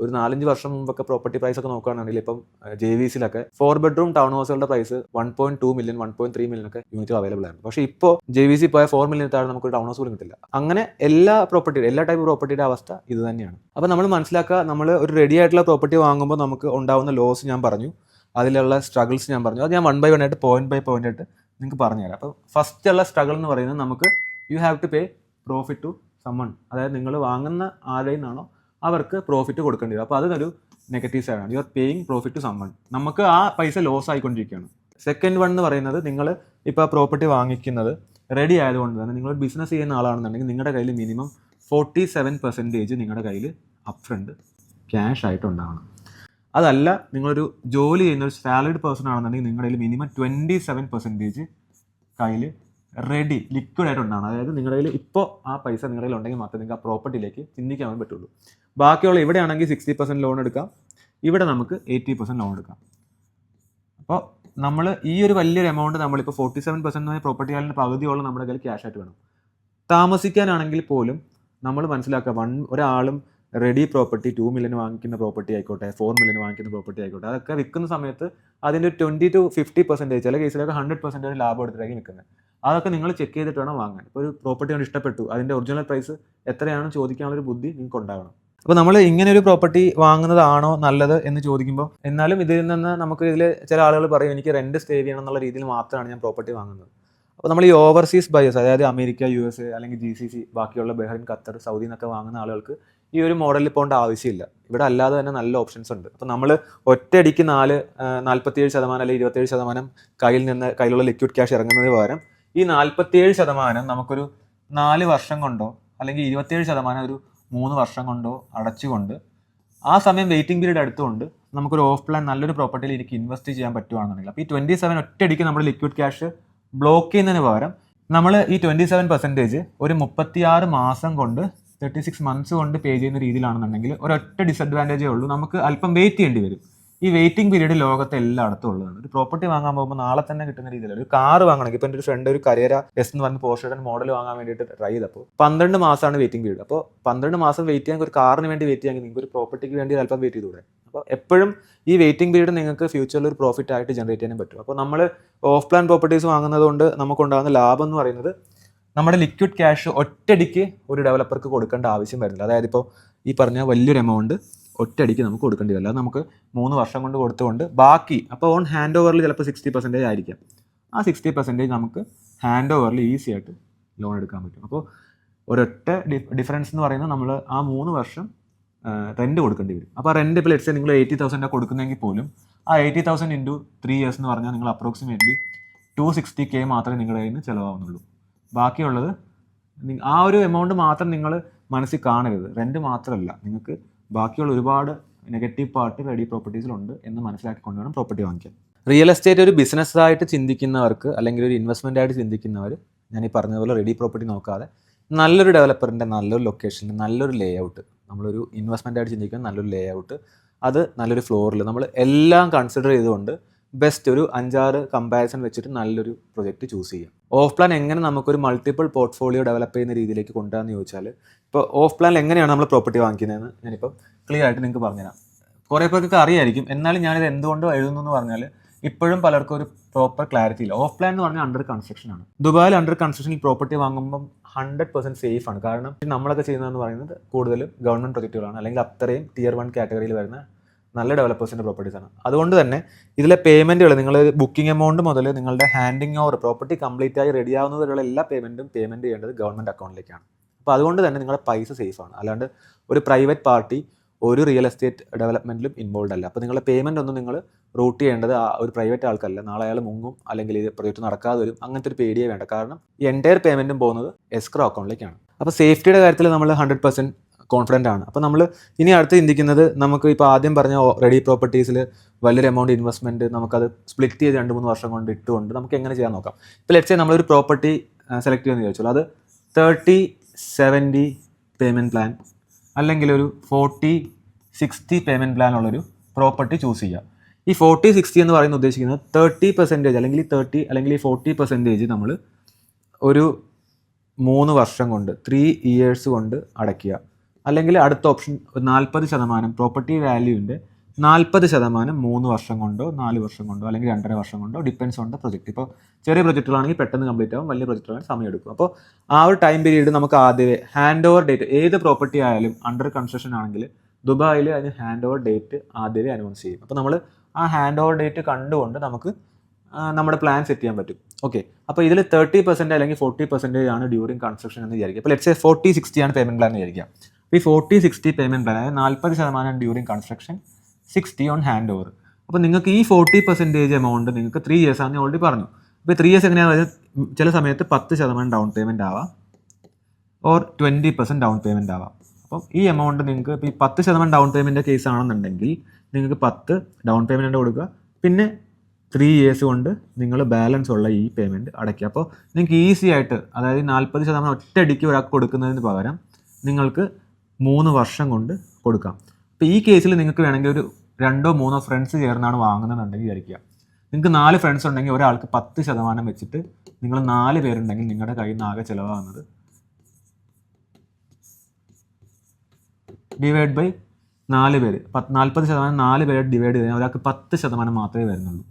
ഒരു നാലഞ്ച് വർഷം മുമ്പൊക്കെ പ്രോപ്പർട്ടി പ്രൈസ് ഒക്കെ നോക്കുകയാണെങ്കിൽ ഇപ്പം ജെ വി സിയിലൊക്കെ four bedroom town ഹൗസുകളുടെ price one point two million one point three million ഒക്കെ യൂണിറ്റ് അവൈലബിൾ ആയിരുന്നു. പക്ഷേ ഇപ്പോൾ ജെ വി സി പോയ ഫോർ മില്യൺ താഴെ നമുക്ക് ടൗൺ ഹൗസ് പോലും കിട്ടില്ല. അങ്ങനെ എല്ലാ പ്രോപ്പർട്ടിയുടെ എല്ലാ ടൈപ്പ് പ്രോപ്പർട്ടിയുടെ അവസ്ഥ ഇത് തന്നെയാണ്. അപ്പോൾ നമ്മൾ മനസ്സിലാക്കുക നമ്മൾ ഒരു റെഡി ആയിട്ടുള്ള പ്രോപ്പർട്ടി വാങ്ങുമ്പോൾ നമുക്ക് ഉണ്ടാകുന്ന ലോസ് ഞാൻ പറഞ്ഞു അതിലുള്ള സ്ട്രഗിൾസ് ഞാൻ പറഞ്ഞു. അത് ഞാൻ വൺ ബൈ വൺ ആയിട്ട് പോയിന്റ് ബൈ പോയിന്റ് ആയിട്ട് നിങ്ങൾക്ക് പറഞ്ഞുതരാം. അപ്പോൾ ഫസ്റ്റ് ഉള്ള സ്ട്രഗിൾ എന്ന് പറയുന്നത് നമുക്ക് you have to pay profit to someone അതായത് നിങ്ങൾ വാങ്ങുന്ന ആരുടെയിൽ നിന്നാണോ അവർക്ക് പ്രോഫിറ്റ് കൊടുക്കേണ്ടി വരും. അപ്പോൾ അതൊരു നെഗറ്റീവ് സൈഡാണ് you are paying profit someone നമുക്ക് ആ പൈസ ലോസ് ആയിക്കൊണ്ടിരിക്കുകയാണ്. സെക്കൻഡ് വൺ എന്ന് പറയുന്നത് നിങ്ങൾ ഇപ്പോൾ ആ പ്രോപ്പർട്ടി വാങ്ങിക്കുന്നത് റെഡി ആയതുകൊണ്ട് തന്നെ നിങ്ങൾ ബിസിനസ് ചെയ്യുന്ന ആളാണെന്നുണ്ടെങ്കിൽ നിങ്ങളുടെ കയ്യിൽ മിനിമം ഫോർട്ടി സെവൻ പെർസെന്റേജ് നിങ്ങളുടെ കയ്യിൽ അപ് ഫ്രണ്ട് ക്യാഷ് ആയിട്ടുണ്ടാവണം. അതല്ല നിങ്ങളൊരു ജോലി ചെയ്യുന്ന ഒരു സാലറിഡ് പേഴ്സൺ ആണെന്നുണ്ടെങ്കിൽ നിങ്ങളുടെ കയ്യിൽ മിനിമം ട്വന്റി സെവൻ പെർസെന്റേജ് കയ്യിൽ റെഡി ലിക്വിഡ് ആയിട്ട് അതായത് നിങ്ങളുടെ കയ്യിൽ ഇപ്പോൾ ആ പൈസ നിങ്ങളുടെ കയ്യിൽ ഉണ്ടെങ്കിൽ മാത്രമേ നിങ്ങൾക്ക് ആ പ്രോപ്പർട്ടിയിലേക്ക് ചിന്തിക്കാൻ പറ്റുള്ളൂ. ബാക്കിയുള്ള ഇവിടെ ആണെങ്കിൽ സിക്സ്റ്റി പെർസെന്റ് ലോൺ എടുക്കാം. ഇവിടെ നമുക്ക് എയ്റ്റി പെർസെന്റ് ലോൺ എടുക്കാം. അപ്പോൾ നമ്മൾ ഈ ഒരു വലിയൊരു എമൗണ്ട് നമ്മളിപ്പോൾ ഫോർട്ടി സെവൻ പെർസെന്റ് പ്രോപ്പർട്ടി ആയാലും പകുതിയോളം നമ്മുടെ കയ്യിൽ ക്യാഷ് ആയിട്ട് വേണം. താമസിക്കാനാണെങ്കിൽ പോലും നമ്മൾ മനസ്സിലാക്കുക വൺ ഒരാളും റെഡി പ്രോപ്പർട്ടി ടു മില്യൺ വാങ്ങിക്കുന്ന പ്രോപ്പർട്ടി ആയിക്കോട്ടെ ഫോർ മില്യൺ വാങ്ങിക്കുന്ന പ്രോപ്പർട്ടി ആയിക്കോട്ടെ അതൊക്കെ വിൽക്കുന്ന സമയത്ത് അതിന്റെ ട്വന്റി ടു ഫിഫ്റ്റി പെർസെന്റേജ് ചില കേസിലൊക്കെ ഹൺഡ്രഡ് പെർസെന്റേജ് ലാഭം എടുത്തിട്ടായിരിക്കും വിൽക്കുന്നത്. അതൊക്കെ നിങ്ങൾ ചെക്ക് ചെയ്തിട്ട് വേണം വാങ്ങാൻ. ഇപ്പോൾ ഒരു പ്രോപ്പർട്ടി കൊണ്ട് ഇഷ്ടപ്പെട്ടു. അതിന്റെ ഒറിജിനൽ പ്രൈസ് എത്രയാണെന്ന് ചോദിക്കാനുള്ളൊരു ബുദ്ധി നിങ്ങൾക്ക് ഉണ്ടാകണം അപ്പോൾ നമ്മൾ ഇങ്ങനെ ഒരു പ്രോപ്പർട്ടി വാങ്ങുന്നതാണോ നല്ലത് എന്ന് ചോദിക്കുമ്പോൾ എന്നാലും ഇതിൽ നിന്ന് നമുക്ക് ഇതിൽ ചില ആളുകൾ പറയും എനിക്ക് റെന്റ് സ്റ്റേ ചെയ്യണം എന്നുള്ള രീതിയിൽ മാത്രമാണ് ഞാൻ പ്രോപ്പർട്ടി വാങ്ങുന്നത്. അപ്പോൾ നമ്മൾ ഈ ഓവർസീസ് ബയേഴ്സ് അതായത് അമേരിക്ക യു എസ് എ അല്ലെങ്കിൽ ജി സി സി ബാക്കിയുള്ള ബഹ്റൈൻ ഖത്തർ സൗദി എന്നൊക്കെ വാങ്ങുന്ന ആളുകൾക്ക് ഈ ഒരു മോഡലിൽ പോകേണ്ട ആവശ്യമില്ല. ഇവിടെ അല്ലാതെ തന്നെ നല്ല ഓപ്ഷൻസ് ഉണ്ട്. അപ്പോൾ നമ്മൾ ഒറ്റയടിക്ക് നാല് നാൽപ്പത്തിയേഴ് ശതമാനം അല്ലെങ്കിൽ ഇരുപത്തേഴ് ശതമാനം കയ്യിൽ നിന്ന് കയ്യിലുള്ള ലിക്വിഡ് ക്യാഷ് ഇറങ്ങുന്നതിന് പകരം ഈ നാൽപ്പത്തിയേഴ് ശതമാനം നമുക്കൊരു നാല് വർഷം കൊണ്ടോ അല്ലെങ്കിൽ ഇരുപത്തിയേഴ് ശതമാനം ഒരു മൂന്ന് വർഷം കൊണ്ടോ അടച്ചുകൊണ്ട് ആ സമയം വെയിറ്റിംഗ് പീരീഡ് അടുത്തുകൊണ്ട് നമുക്കൊരു ഓഫ് പ്ലാൻ നല്ലൊരു പ്രോപ്പർട്ടിയിൽ എനിക്ക് ഇൻവെസ്റ്റ് ചെയ്യാൻ പറ്റുവാണെന്നുണ്ടെങ്കിൽ അപ്പോൾ ഈ ട്വന്റി സെവൻ ഒറ്റയടിക്ക് നമ്മൾ ലിക്വിഡ് ക്യാഷ് ബ്ലോക്ക് ചെയ്യുന്നതിന് പകരം നമ്മൾ ഈ ട്വന്റി സെവൻ പെർസെന്റേജ് ഒരു മുപ്പത്തിയാറ് മാസം കൊണ്ട് തേർട്ടി സിക്സ് മന്ത്സ് കൊണ്ട് പേ ചെയ്യുന്ന രീതിയിലാണെന്നുണ്ടെങ്കിൽ ഒരൊറ്റ ഡിസഡ്വാന്റേജേ ഉള്ളൂ. നമുക്ക് അല്പം വെയിറ്റ് ചെയ്യേണ്ടി വരും. ഈ വെയിറ്റിംഗ് പീരീഡ് ലോകത്തെ എല്ലായിടത്തും ഉള്ളതാണ്. ഒരു പ്രോപ്പർട്ടി വാങ്ങാൻ പോകുമ്പോൾ നാളെ തന്നെ കിട്ടുന്ന രീതിയിൽ ഒരു കാർ വാങ്ങണമെങ്കിൽ ഇപ്പം എന്റെ ഒരു ഫ്രണ്ട് ഒരു കരിയര എസ് എന്ന് പറഞ്ഞ പോർഷയുടെ മോഡൽ വാങ്ങാൻ വേണ്ടിയിട്ട് ട്രൈ ചെയ്തപ്പോൾ പന്ത്രണ്ട് മാസമാണ് വെയിറ്റിംഗ് പീരീഡ് അപ്പോൾ പന്ത്രണ്ട് മാസം വെയിറ്റ് ചെയ്യാൻ ഒരു കാറിന് വേണ്ടി വെയിറ്റ് ചെയ്യാമെങ്കിൽ നിങ്ങൾക്ക് ഒരു പ്രോപ്പർട്ടിക്ക് വേണ്ടി അല്പം വെയിറ്റ് ചെയ്തുകൂടെ? അപ്പോൾ എപ്പോഴും ഈ വെയിറ്റിംഗ് പീരീഡ് നിങ്ങൾക്ക് ഫ്യൂച്ചറിൽ ഒരു പ്രോഫിറ്റ് ആയിട്ട് ജനറേറ്റ് ചെയ്യാൻ പറ്റും. അപ്പോൾ നമ്മൾ ഓഫ് പ്ലാൻ പ്രോപ്പർട്ടീസ് വാങ്ങുന്നത് കൊണ്ട് നമുക്കുണ്ടാകുന്ന ലാഭം എന്ന് പറയുന്നത് നമ്മുടെ ലിക്വിഡ് ക്യാഷ് ഒറ്റടിക്ക് ഒരു ഡെവലപ്പർക്ക് കൊടുക്കേണ്ട ആവശ്യം വരുന്നില്ല. അതായത് ഇപ്പോൾ ഈ പറഞ്ഞ വലിയൊരു എമൗണ്ട് ഒറ്റയടിക്ക് നമുക്ക് കൊടുക്കേണ്ടി വരില്ല. അത് നമുക്ക് മൂന്ന് വർഷം കൊണ്ട് കൊടുത്തുകൊണ്ട് ബാക്കി അപ്പോൾ ഓൺ ഹാൻഡ് ഓവറിൽ ചിലപ്പോൾ സിക്സ്റ്റി പെർസെന്റേജ് ആയിരിക്കാം. ആ സിക്സ്റ്റി പെർസെന്റേജ് നമുക്ക് ഹാൻഡ് ഓവറിൽ ഈസി ആയിട്ട് ലോൺ എടുക്കാൻ പറ്റും. അപ്പോൾ ഒരൊറ്റ ഡിഫറൻസ് എന്ന് പറയുന്നത് നമ്മൾ ആ മൂന്ന് വർഷം റെന്റ് കൊടുക്കേണ്ടി വരും. അപ്പോൾ റെന്റ് ഇപ്പോൾ ലെറ്റ്സ് നിങ്ങൾ എയ്റ്റി തൗസൻഡ് കൊടുക്കുന്നെങ്കിൽ പോലും ആ eighty thousand into three years എന്ന് പറഞ്ഞാൽ നിങ്ങൾ അപ്രോക്സിമേറ്റ്ലി ടു സിക്സ്റ്റി കെ മാത്രമേ നിങ്ങളുടെ കയ്യിൽ നിന്ന് ചിലവാകുന്നുള്ളൂ. ബാക്കിയുള്ളത് ആ ഒരു എമൗണ്ട് മാത്രം നിങ്ങൾ മനസ്സിൽ കാണരുത്. റെന്റ് മാത്രമല്ല നിങ്ങൾക്ക് ബാക്കിയുള്ള ഒരുപാട് നെഗറ്റീവ് പാർട്ട് റെഡി പ്രോപ്പർട്ടീസിലുണ്ട് എന്ന് മനസ്സിലാക്കിക്കൊണ്ട് വേണം പ്രോപ്പർട്ടി വാങ്ങിക്കാൻ. റിയൽ എസ്റ്റേറ്റ് ഒരു ബിസിനസ് ആയിട്ട് ചിന്തിക്കുന്നവർക്ക് അല്ലെങ്കിൽ ഒരു ഇൻവെസ്റ്റ്മെന്റ് ആയിട്ട് ചിന്തിക്കുന്നവർ ഞാൻ ഈ പറഞ്ഞതുപോലെ റെഡി പ്രോപ്പർട്ടി നോക്കാതെ നല്ലൊരു ഡെവലപ്പറിന്റെ നല്ലൊരു ലൊക്കേഷനിൽ നല്ലൊരു ലേ ഔട്ട് നമ്മളൊരു ഇൻവെസ്റ്റ്മെന്റ് ആയിട്ട് ചിന്തിക്കുന്ന നല്ലൊരു ലേ ഔട്ട് അത് നല്ലൊരു ഫ്ലോറിൽ നമ്മൾ എല്ലാം കൺസിഡർ ചെയ്തുകൊണ്ട് ബെസ്റ്റ് ഒരു അഞ്ചാറ് കമ്പാരിസൺ വെച്ചിട്ട് നല്ലൊരു പ്രൊജക്റ്റ് ചൂസ് ചെയ്യാം. ഓഫ് പ്ലാൻ എങ്ങനെ നമുക്കൊരു മൾട്ടിപ്പിൾ പോർട്ട്ഫോളിയോ ഡെവലപ്പ് ചെയ്യുന്ന രീതിയിലേക്ക് കൊണ്ടുവരാമെന്ന് ചോദിച്ചാൽ ഇപ്പോൾ ഓഫ് പ്ലാനിൽ എങ്ങനെയാണ് നമ്മൾ പ്രോപ്പർട്ടി വാങ്ങിക്കുന്നതെന്ന് ഞാനിപ്പോൾ ക്ലിയർ ആയിട്ട് നിങ്ങൾക്ക് പറഞ്ഞുതരാം. കുറേ പേർക്ക് അറിയായിരിക്കും. എന്നാലും ഞാനിത് എന്തുകൊണ്ട് എഴുതുന്നു എന്ന് പറഞ്ഞാൽ ഇപ്പോഴും പലർക്കും ഒരു പ്രോപ്പർ ക്ലാരിറ്റി ഇല്ല. ഓഫ് പ്ലാൻ എന്ന് പറഞ്ഞാൽ അണ്ടർ കൺസ്ട്രക്ഷൻ ആണ്. ദുബായിൽ അണ്ടർ കൺസ്ട്രക്ഷനിൽ പ്രോപ്പർട്ടി വാങ്ങുമ്പം ഹൺഡ്രഡ് പെർസെന്റ് സേഫ് ആണ്. കാരണം നമ്മളൊക്കെ ചെയ്യുന്നതെന്ന് പറയുന്നത് കൂടുതലും ഗവൺമെന്റ് പ്രൊജക്റ്റുകളാണ് അല്ലെങ്കിൽ അത്രയും ടിയർ വൺ കാറ്റഗറിയിൽ വരുന്ന നല്ല ഡെവലപ്പേഴ്സിന്റെ പ്രോപ്പർട്ടീസ് ആണ്. അതുകൊണ്ട് തന്നെ ഇതിലെ പേയ്മെന്റുകൾ നിങ്ങൾ ബുക്കിംഗ് എമൗണ്ട് മുതൽ നിങ്ങളുടെ ഹാൻഡിങ് ഓവർ പ്രോപ്പർട്ടി കംപ്ലീറ്റ് ആയി റെഡി ആവുന്നതിലുള്ള എല്ലാ പേയ്മെന്റും പേയ്മെന്റ് ചെയ്യേണ്ടത് ഗവൺമെന്റ് അക്കൗണ്ടിലേക്കാണ് അപ്പോൾ അതുകൊണ്ട് തന്നെ നിങ്ങളുടെ പൈസ സേഫ് ആണ്. അല്ലാണ്ട് ഒരു പ്രൈവറ്റ് പാർട്ടി ഒരു റിയൽ എസ്റ്റേറ്റ് ഡെവലപ്മെന്റിലും ഇൻവോൾവ് അല്ല. അപ്പോൾ നിങ്ങളുടെ പേയ്മെന്റ് ഒന്നും നിങ്ങൾ റൂട്ട് ചെയ്യേണ്ടത് ആ ഒരു പ്രൈവറ്റ് ആൾക്കല്ല. നാളെ അയാൾ മുങ്ങും അല്ലെങ്കിൽ ഇത് പ്രൊജക്റ്റ് നടക്കാതെ വരും. അങ്ങനത്തെ ഒരു പേടിയേ വേണ്ട. കാരണം എന്റയർ പേയ്മെന്റും പോകുന്നത് എസ്ക്രോ അക്കൗണ്ടിലേക്കാണ് അപ്പോൾ സേഫ്റ്റിയുടെ കാര്യത്തിൽ നമ്മൾ ഹൺഡ്രഡ് പെർസെന്റ് കോൺഫിഡന്റ് ആണ്. അപ്പോൾ നമ്മൾ ഇനി അടുത്ത് ചിന്തിക്കുന്നത് നമുക്ക് ഇപ്പോൾ ആദ്യം പറഞ്ഞ റെഡി പ്രോപ്പർട്ടീസിൽ വലിയൊരു എമൗണ്ട് ഇൻവെസ്റ്റ്മെന്റ് നമുക്കത് സ്പ്ലിറ്റ് ചെയ്ത് രണ്ട് മൂന്ന് വർഷം കൊണ്ട് ഇട്ടുകൊണ്ട് നമുക്ക് എങ്ങനെ ചെയ്യാൻ നോക്കാം? ഇപ്പോൾ ലെറ്റ്സ് നമ്മളൊരു പ്രോപ്പർട്ടി സെലക്ട് ചെയ്യുമെന്ന് ചോദിച്ചോളൂ അത് തേർട്ടി സെവന്റി പേയ്മെന്റ് പ്ലാൻ അല്ലെങ്കിൽ ഒരു ഫോർട്ടി സിക്സ്റ്റി പേയ്മെന്റ് പ്ലാൻ ഉള്ളൊരു പ്രോപ്പർട്ടി ചൂസ് ചെയ്യുക. ഈ ഫോർട്ടി സിക്സ്റ്റി എന്ന് പറയുന്നത് ഉദ്ദേശിക്കുന്നത് തേർട്ടി പെർസെന്റേജ് അല്ലെങ്കിൽ തേർട്ടി അല്ലെങ്കിൽ ഫോർട്ടി പെർസെന്റേജ് നമ്മൾ ഒരു മൂന്ന് വർഷം കൊണ്ട് ത്രീ ഇയേഴ്സ് കൊണ്ട് അടയ്ക്കുക. അല്ലെങ്കിൽ അടുത്ത ഓപ്ഷൻ നാൽപ്പത് ശതമാനം പ്രോപ്പർട്ടി വാല്യൂവിന്റെ നാൽപ്പത് ശതമാനം മൂന്ന് വർഷം കൊണ്ടോ നാല് വർഷം കൊണ്ടോ അല്ലെങ്കിൽ രണ്ടര വർഷം കൊണ്ടോ ഡിപ്പെൻസ് ഓൺ ദ പ്രൊജക്റ്റ് ഇപ്പോൾ ചെറിയ പ്രൊജക്റ്റുകളാണെങ്കിൽ പെട്ടെന്ന് കംപ്ലീറ്റ് ആവും വലിയ പ്രൊജക്റ്റുകളാണെങ്കിൽ സമയം എടുക്കും. അപ്പോൾ ആ ഒരു ടൈം പീരീഡ് നമുക്ക് ആദ്യമേ ഹാൻഡ് ഓവർ ഡേറ്റ് ഏത് പ്രോപ്പർട്ടി ആയാലും അണ്ടർ കൺസ്ട്രക്ഷൻ ആണെങ്കിൽ ദുബായിൽ അതിന് ഹാൻഡ് ഓവർ ഡേറ്റ് ആദ്യമേ അനൗൺസ് ചെയ്യും. അപ്പോൾ നമ്മൾ ആ ഹാൻഡ് ഓവർ ഡേറ്റ് കണ്ടുകൊണ്ട് നമുക്ക് നമ്മുടെ പ്ലാൻ സെറ്റ് ചെയ്യാൻ പറ്റും. ഓക്കെ അപ്പോൾ ഇതിൽ തേർട്ടി പെർസെന്റ് അല്ലെങ്കിൽ ഫോർട്ടി പെർസെന്റേജ് ആണ് ഡ്യൂറിങ് കൺസ്ട്രക്ഷൻ എന്ന് വിചാരിക്കുക. അപ്പോൾ ലെറ്റ്സ് ഫോർട്ടി സിക്സ്റ്റി ആണ് പേയ്മെന്റ് പ്ലാൻ എന്ന് വിചാരിക്കുക. അപ്പോൾ ഈ ഫോർട്ടി സിക്സ്റ്റി പേയ്മെന്റ് പ്ലാൻ അതായത് നാൽപ്പത് ശതമാനം during construction sixty on hand over അപ്പോൾ നിങ്ങൾക്ക് ഈ ഫോർട്ടി പെർസെന്റേജ് എമൗണ്ട് നിങ്ങൾക്ക് ത്രീ ഇയേഴ്സ് ആണെന്ന് ഓൾറെഡി പറഞ്ഞു. അപ്പോൾ ത്രീ ഇയേഴ്സ് എങ്ങനെയാണ് ചില സമയത്ത് പത്ത് ശതമാനം ഡൗൺ പേയ്മെന്റ് ആവാം or twenty percent down payment ആവാം. അപ്പം ഈ എമൗണ്ട് നിങ്ങൾക്ക് ഇപ്പോൾ ഈ പത്ത് ശതമാനം ഡൗൺ പേയ്മെന്റ് കേസ് ആണെന്നുണ്ടെങ്കിൽ നിങ്ങൾക്ക് പത്ത് ഡൗൺ പേയ്മെന്റ് കൊടുക്കുക. പിന്നെ ത്രീ ഇയേഴ്സ് കൊണ്ട് നിങ്ങൾ ബാലൻസ് ഉള്ള ഈ പേയ്മെന്റ് അടയ്ക്കുക. അപ്പോൾ നിങ്ങൾക്ക് ഈസി ആയിട്ട് അതായത് നാൽപ്പത് ശതമാനം ഒറ്റയടിക്ക് ഒരാൾക്ക് കൊടുക്കുന്നതിന് പകരം നിങ്ങൾക്ക് മൂന്ന് വർഷം കൊണ്ട് കൊടുക്കാം. അപ്പോൾ ഈ കേസിൽ നിങ്ങൾക്ക് വേണമെങ്കിൽ ഒരു രണ്ടോ മൂന്നോ ഫ്രണ്ട്സ് ചേർന്നാണ് വാങ്ങുന്നതെന്നുണ്ടെങ്കിൽ വിചാരിക്കുക. നിങ്ങൾക്ക് നാല് ഫ്രണ്ട്സ് ഉണ്ടെങ്കിൽ ഒരാൾക്ക് പത്ത് ശതമാനം വെച്ചിട്ട് നിങ്ങൾ നാല് പേരുണ്ടെങ്കിൽ നിങ്ങളുടെ കയ്യിൽ നിന്ന് ആകെ ചിലവാകുന്നത് ഡിവൈഡ് ബൈ നാല് പേര്. പത്ത് നാൽപ്പത് ശതമാനം നാല് പേര് ഡിവൈഡ് ചെയ്ത് കഴിഞ്ഞാൽ ഒരാൾക്ക് പത്ത് ശതമാനം മാത്രമേ വരുന്നുള്ളൂ.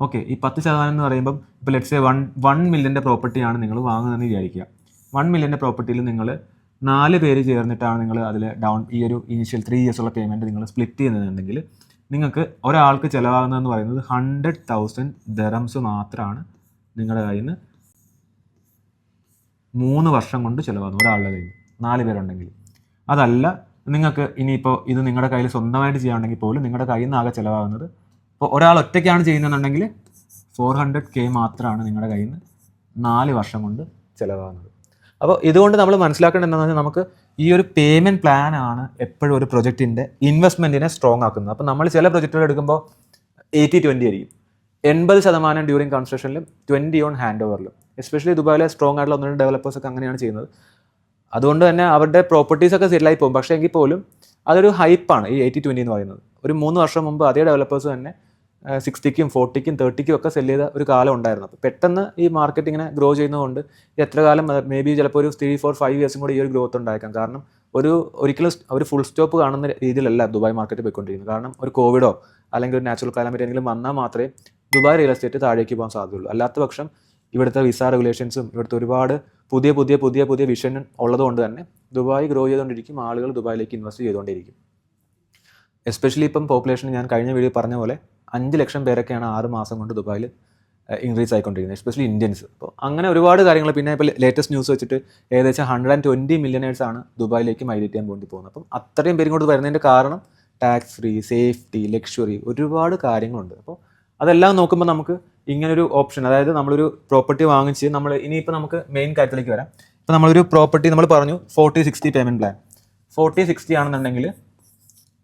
ഓക്കെ ഈ പത്ത് ശതമാനം എന്ന് പറയുമ്പം ഇപ്പോൾ ലെറ്റ്സ് വൺ വൺ മില്യന്റെ പ്രോപ്പർട്ടിയാണ് നിങ്ങൾ വാങ്ങുന്നതെന്ന് വിചാരിക്കുക. വൺ മില്യന്റെ പ്രോപ്പർട്ടിയിൽ നിങ്ങൾ നാല് പേര് ചേർന്നിട്ടാണ് നിങ്ങൾ അതിൽ ഡൗൺ ഈ ഒരു ഇനീഷ്യൽ ത്രീ ഇയേഴ്സ് ഉള്ള പേയ്മെന്റ് നിങ്ങൾ സ്പ്ലിറ്റ് ചെയ്യുന്നതെന്നുണ്ടെങ്കിൽ നിങ്ങൾക്ക് ഒരാൾക്ക് ചിലവാകുന്നതെന്ന് പറയുന്നത് ഹൺഡ്രഡ് തൗസൻഡ് ദറംസ് മാത്രമാണ് നിങ്ങളുടെ കയ്യിൽ നിന്ന് മൂന്ന് വർഷം കൊണ്ട് ചിലവാകുന്നു ഒരാളുടെ കയ്യിൽ നാല് പേരുണ്ടെങ്കിൽ. അതല്ല നിങ്ങൾക്ക് ഇനിയിപ്പോൾ ഇത് നിങ്ങളുടെ കയ്യിൽ സ്വന്തമായിട്ട് ചെയ്യുകയാണെങ്കിൽ പോലും നിങ്ങളുടെ കയ്യിൽ നിന്ന് ആകെ ചിലവാകുന്നത് ഇപ്പോൾ ഒരാൾ ഒറ്റയ്ക്കാണ് ചെയ്യുന്നതെന്നുണ്ടെങ്കിൽ ഫോർ ഹൺഡ്രഡ് കെ മാത്രമാണ് നിങ്ങളുടെ കയ്യിൽ നിന്ന് നാല് വർഷം കൊണ്ട് ചിലവാകുന്നത്. അപ്പോൾ ഇതുകൊണ്ട് നമ്മൾ മനസ്സിലാക്കേണ്ടത് എന്താണെന്ന് വെച്ചാൽ നമുക്ക് ഈ ഒരു പേയ്മെന്റ് പ്ലാൻ ആണ് എപ്പോഴും ഒരു പ്രൊജക്റ്റിന്റെ ഇൻവെസ്റ്റ്മെന്റിനെ സ്ട്രോങ് ആക്കുന്നത്. അപ്പോൾ നമ്മൾ ചില പ്രൊജക്റ്റുകൾ എടുക്കുമ്പോൾ എയ്റ്റി ട്വന്റി ആയിരിക്കും. എൺപത് ശതമാനം ഡ്യൂറിങ് കൺസ്ട്രക്ഷനിലും ട്വന്റി ഓൺ ഹാൻഡ് ഓവറിലും എസ്പെഷ്യലി ദുബായിലെ സ്ട്രോങ് ആയിട്ടുള്ള ഒന്ന് രണ്ട് ഡെവലപ്പേഴ്സ് ഒക്കെ അങ്ങനെയാണ് ചെയ്യുന്നത്. അതുകൊണ്ട് തന്നെ അവരുടെ പ്രോപ്പർട്ടീസ് ഒക്കെ സെറ്റിലായി പോകും. പക്ഷേ എങ്കിൽ പോലും അതൊരു ഹൈപ്പാണ് ഈ എയ്റ്റി ട്വന്റി എന്ന് പറയുന്നത്. ഒരു മൂന്ന് വർഷം മുമ്പ് അതേ ഡെവലപ്പേഴ്സ് തന്നെ സിക്സ്റ്റിക്കും ഫോർട്ടിക്കും തേർട്ടിക്കും ഒക്കെ സെൽ ചെയ്ത ഒരു കാലം ഉണ്ടായിരുന്നു. അപ്പോൾ പെട്ടെന്ന് ഈ മാർക്കറ്റ് ഇങ്ങനെ ഗ്രോ ചെയ്യുന്നതുകൊണ്ട് എത്ര കാലം മേ ബി ചിലപ്പോൾ ഒരു ത്രീ ഫോർ ഫൈവ് ഇയേഴ്സും കൂടി ഈ ഒരു ഗ്രോത്ത് ഉണ്ടായേക്കാം. കാരണം ഒരു ഒരിക്കലും ഒരു ഫുൾ സ്റ്റോപ്പ് കാണുന്ന രീതിയിലല്ല ദുബായ് മാർക്കറ്റ് പോയിക്കൊണ്ടിരിക്കുന്നത്. കാരണം ഒരു കോവിഡോ അല്ലെങ്കിൽ ഒരു നാച്ചുറൽ ക്ലൈമറ്റ് എങ്കിലും വന്നാൽ മാത്രമേ ദുബായ് റിയൽ എസ്റ്റേറ്റ് താഴേക്ക് പോകാൻ സാധ്യതയുള്ളൂ. അല്ലാത്ത പക്ഷം ഇവിടുത്തെ വിസ റെഗുലേഷൻസും ഇവിടുത്തെ ഒരുപാട് പുതിയ പുതിയ പുതിയ പുതിയ വിഷൻ ഉള്ളതുകൊണ്ട് തന്നെ ദുബായ് ഗ്രോ ചെയ്തുകൊണ്ടിരിക്കും ആളുകൾ ദുബായിലേക്ക് ഇൻവെസ്റ്റ് ചെയ്തുകൊണ്ടിരിക്കും. എസ്പെഷ്യലി ഇപ്പം പോപ്പുലേഷൻ ഞാൻ കഴിഞ്ഞ വീഡിയോ പറഞ്ഞ പോലെ അഞ്ച് ലക്ഷം പേരൊക്കെയാണ് ആറ് മാസം കൊണ്ട് ദുബായിൽ ഇൻക്രീസ് ആയിക്കൊണ്ടിരിക്കുന്നത് എസ്പെഷ്യലി ഇന്ത്യൻസ് അപ്പോൾ അങ്ങനെ ഒരുപാട് കാര്യങ്ങൾ പിന്നെ ഇപ്പോൾ ലേറ്റസ്റ്റ് ന്യൂസ് വെച്ചിട്ട് ഏകദേശം ഹൺഡ്രഡ് ആൻഡ് ട്വന്റി മില്യനേഴ്സ് ആണ് ദുബായിലേക്ക് മൈഗ്രേറ്റ് ചെയ്യാൻ വേണ്ടി പോകുന്നത്. അപ്പം അത്രയും പേരും കൊണ്ട് വരുന്നതിന്റെ കാരണം ടാക്സ് ഫ്രീ സേഫ്റ്റി ലക്ഷറി ഒരുപാട് കാര്യങ്ങളുണ്ട്. അപ്പോൾ അതെല്ലാം നോക്കുമ്പോൾ നമുക്ക് ഇങ്ങനൊരു ഓപ്ഷൻ അതായത് നമ്മളൊരു പ്രോപ്പർട്ടി വാങ്ങിച്ച് നമ്മൾ ഇനിയിപ്പോൾ നമുക്ക് മെയിൻ കാര്യത്തിലേക്ക് വരാം. ഇപ്പോൾ നമ്മളൊരു പ്രോപ്പർട്ടി നമ്മൾ പറഞ്ഞു forty sixty payment plan forty sixty ആണെന്നുണ്ടെങ്കിൽ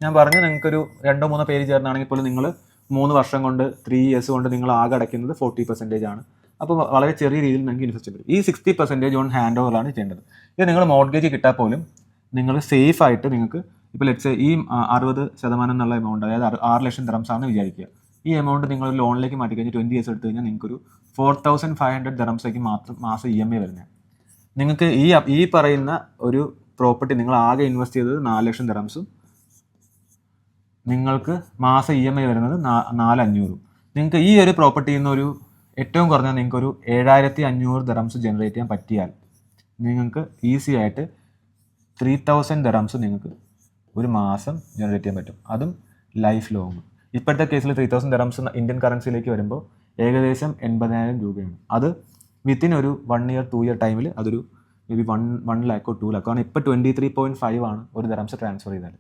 ഞാൻ പറഞ്ഞു നിങ്ങൾക്കൊരു രണ്ടോ മൂന്നോ പേര് ചേർന്നാണെങ്കിൽ പോലും നിങ്ങൾ മൂന്ന് വർഷം കൊണ്ട് ത്രീ ഇയേഴ്സ് കൊണ്ട് നിങ്ങൾ ആകെ അടയ്ക്കുന്നത് ഫോർട്ടി പെർസെന്റേജ് ആണ്. അപ്പോൾ വളരെ ചെറിയ രീതിയിൽ നിങ്ങൾക്ക് ഇൻവെസ്റ്റ് ചെയ്യും ഈ സിക്സ്റ്റി പെർസെന്റേജ് ഓൺ ഹാൻഡ് ഓവറാണ് ചെയ്യേണ്ടത്. ഇത് നിങ്ങൾ മോർഗേജ് കിട്ടാൽ പോലും നിങ്ങൾ സേഫ് ആയിട്ട് നിങ്ങൾക്ക് ഇപ്പോൾ ലെറ്റ്സ് ഈ അറുപത് ശതമാനം എന്നുള്ള എമൗണ്ട് അതായത് ആറ് ലക്ഷം ദറംസ് ആണെന്ന് വിചാരിക്കുക. ഈ എമൗണ്ട് നിങ്ങൾ ലോണിലേക്ക് മാറ്റി കഴിഞ്ഞാൽ ട്വന്റി ഇയേഴ്സ് എടുത്തു കഴിഞ്ഞാൽ നിങ്ങൾക്കൊരു ഫോർ തൗസൻഡ് ഫൈവ് ഹൺഡ്രഡ് ദറംസേക്ക് മാത്രം മാസം ഇ എം ഐ വരുന്നത് നിങ്ങൾക്ക് ഈ ഈ പറയുന്ന ഒരു പ്രോപ്പർട്ടി നിങ്ങൾ ആകെ ഇൻവെസ്റ്റ് ചെയ്തത് നാല് ലക്ഷം ദറംസും നിങ്ങൾക്ക് മാസം ഇ എം ഐ വരുന്നത് നാലഞ്ഞൂറ്. നിങ്ങൾക്ക് ഈ ഒരു പ്രോപ്പർട്ടിയിൽ നിന്ന് ഒരു ഏറ്റവും കുറഞ്ഞ നിങ്ങൾക്ക് ഒരു ഏഴായിരത്തി അഞ്ഞൂറ് ദറംസ് ജനറേറ്റ് ചെയ്യാൻ പറ്റിയാൽ നിങ്ങൾക്ക് ഈസി ആയിട്ട് ത്രീ തൗസൻഡ് ദറംസ് നിങ്ങൾക്ക് ഒരു മാസം ജനറേറ്റ് ചെയ്യാൻ പറ്റും. അതും ലൈഫ് ലോങ് ഇപ്പോഴത്തെ കേസിൽ ത്രീ തൗസൻഡ് ദറംസ് ഇന്ത്യൻ കറൻസിയിലേക്ക് വരുമ്പോൾ ഏകദേശം എൺപതിനായിരം രൂപയാണ്. അത് വിത്തിൻ ഒരു വൺ ഇയർ ടു ഇയർ ടൈമിൽ അതൊരു മേ ബി വൺ വൺ ലാക്കോ ടു ലാക്കോ ആണ് ഇപ്പോൾ ട്വന്റി ത്രീ പോയിന്റ് ഫൈവ് ആണ് ഒരു ദറംസ് ട്രാൻസ്ഫർ ചെയ്താൽ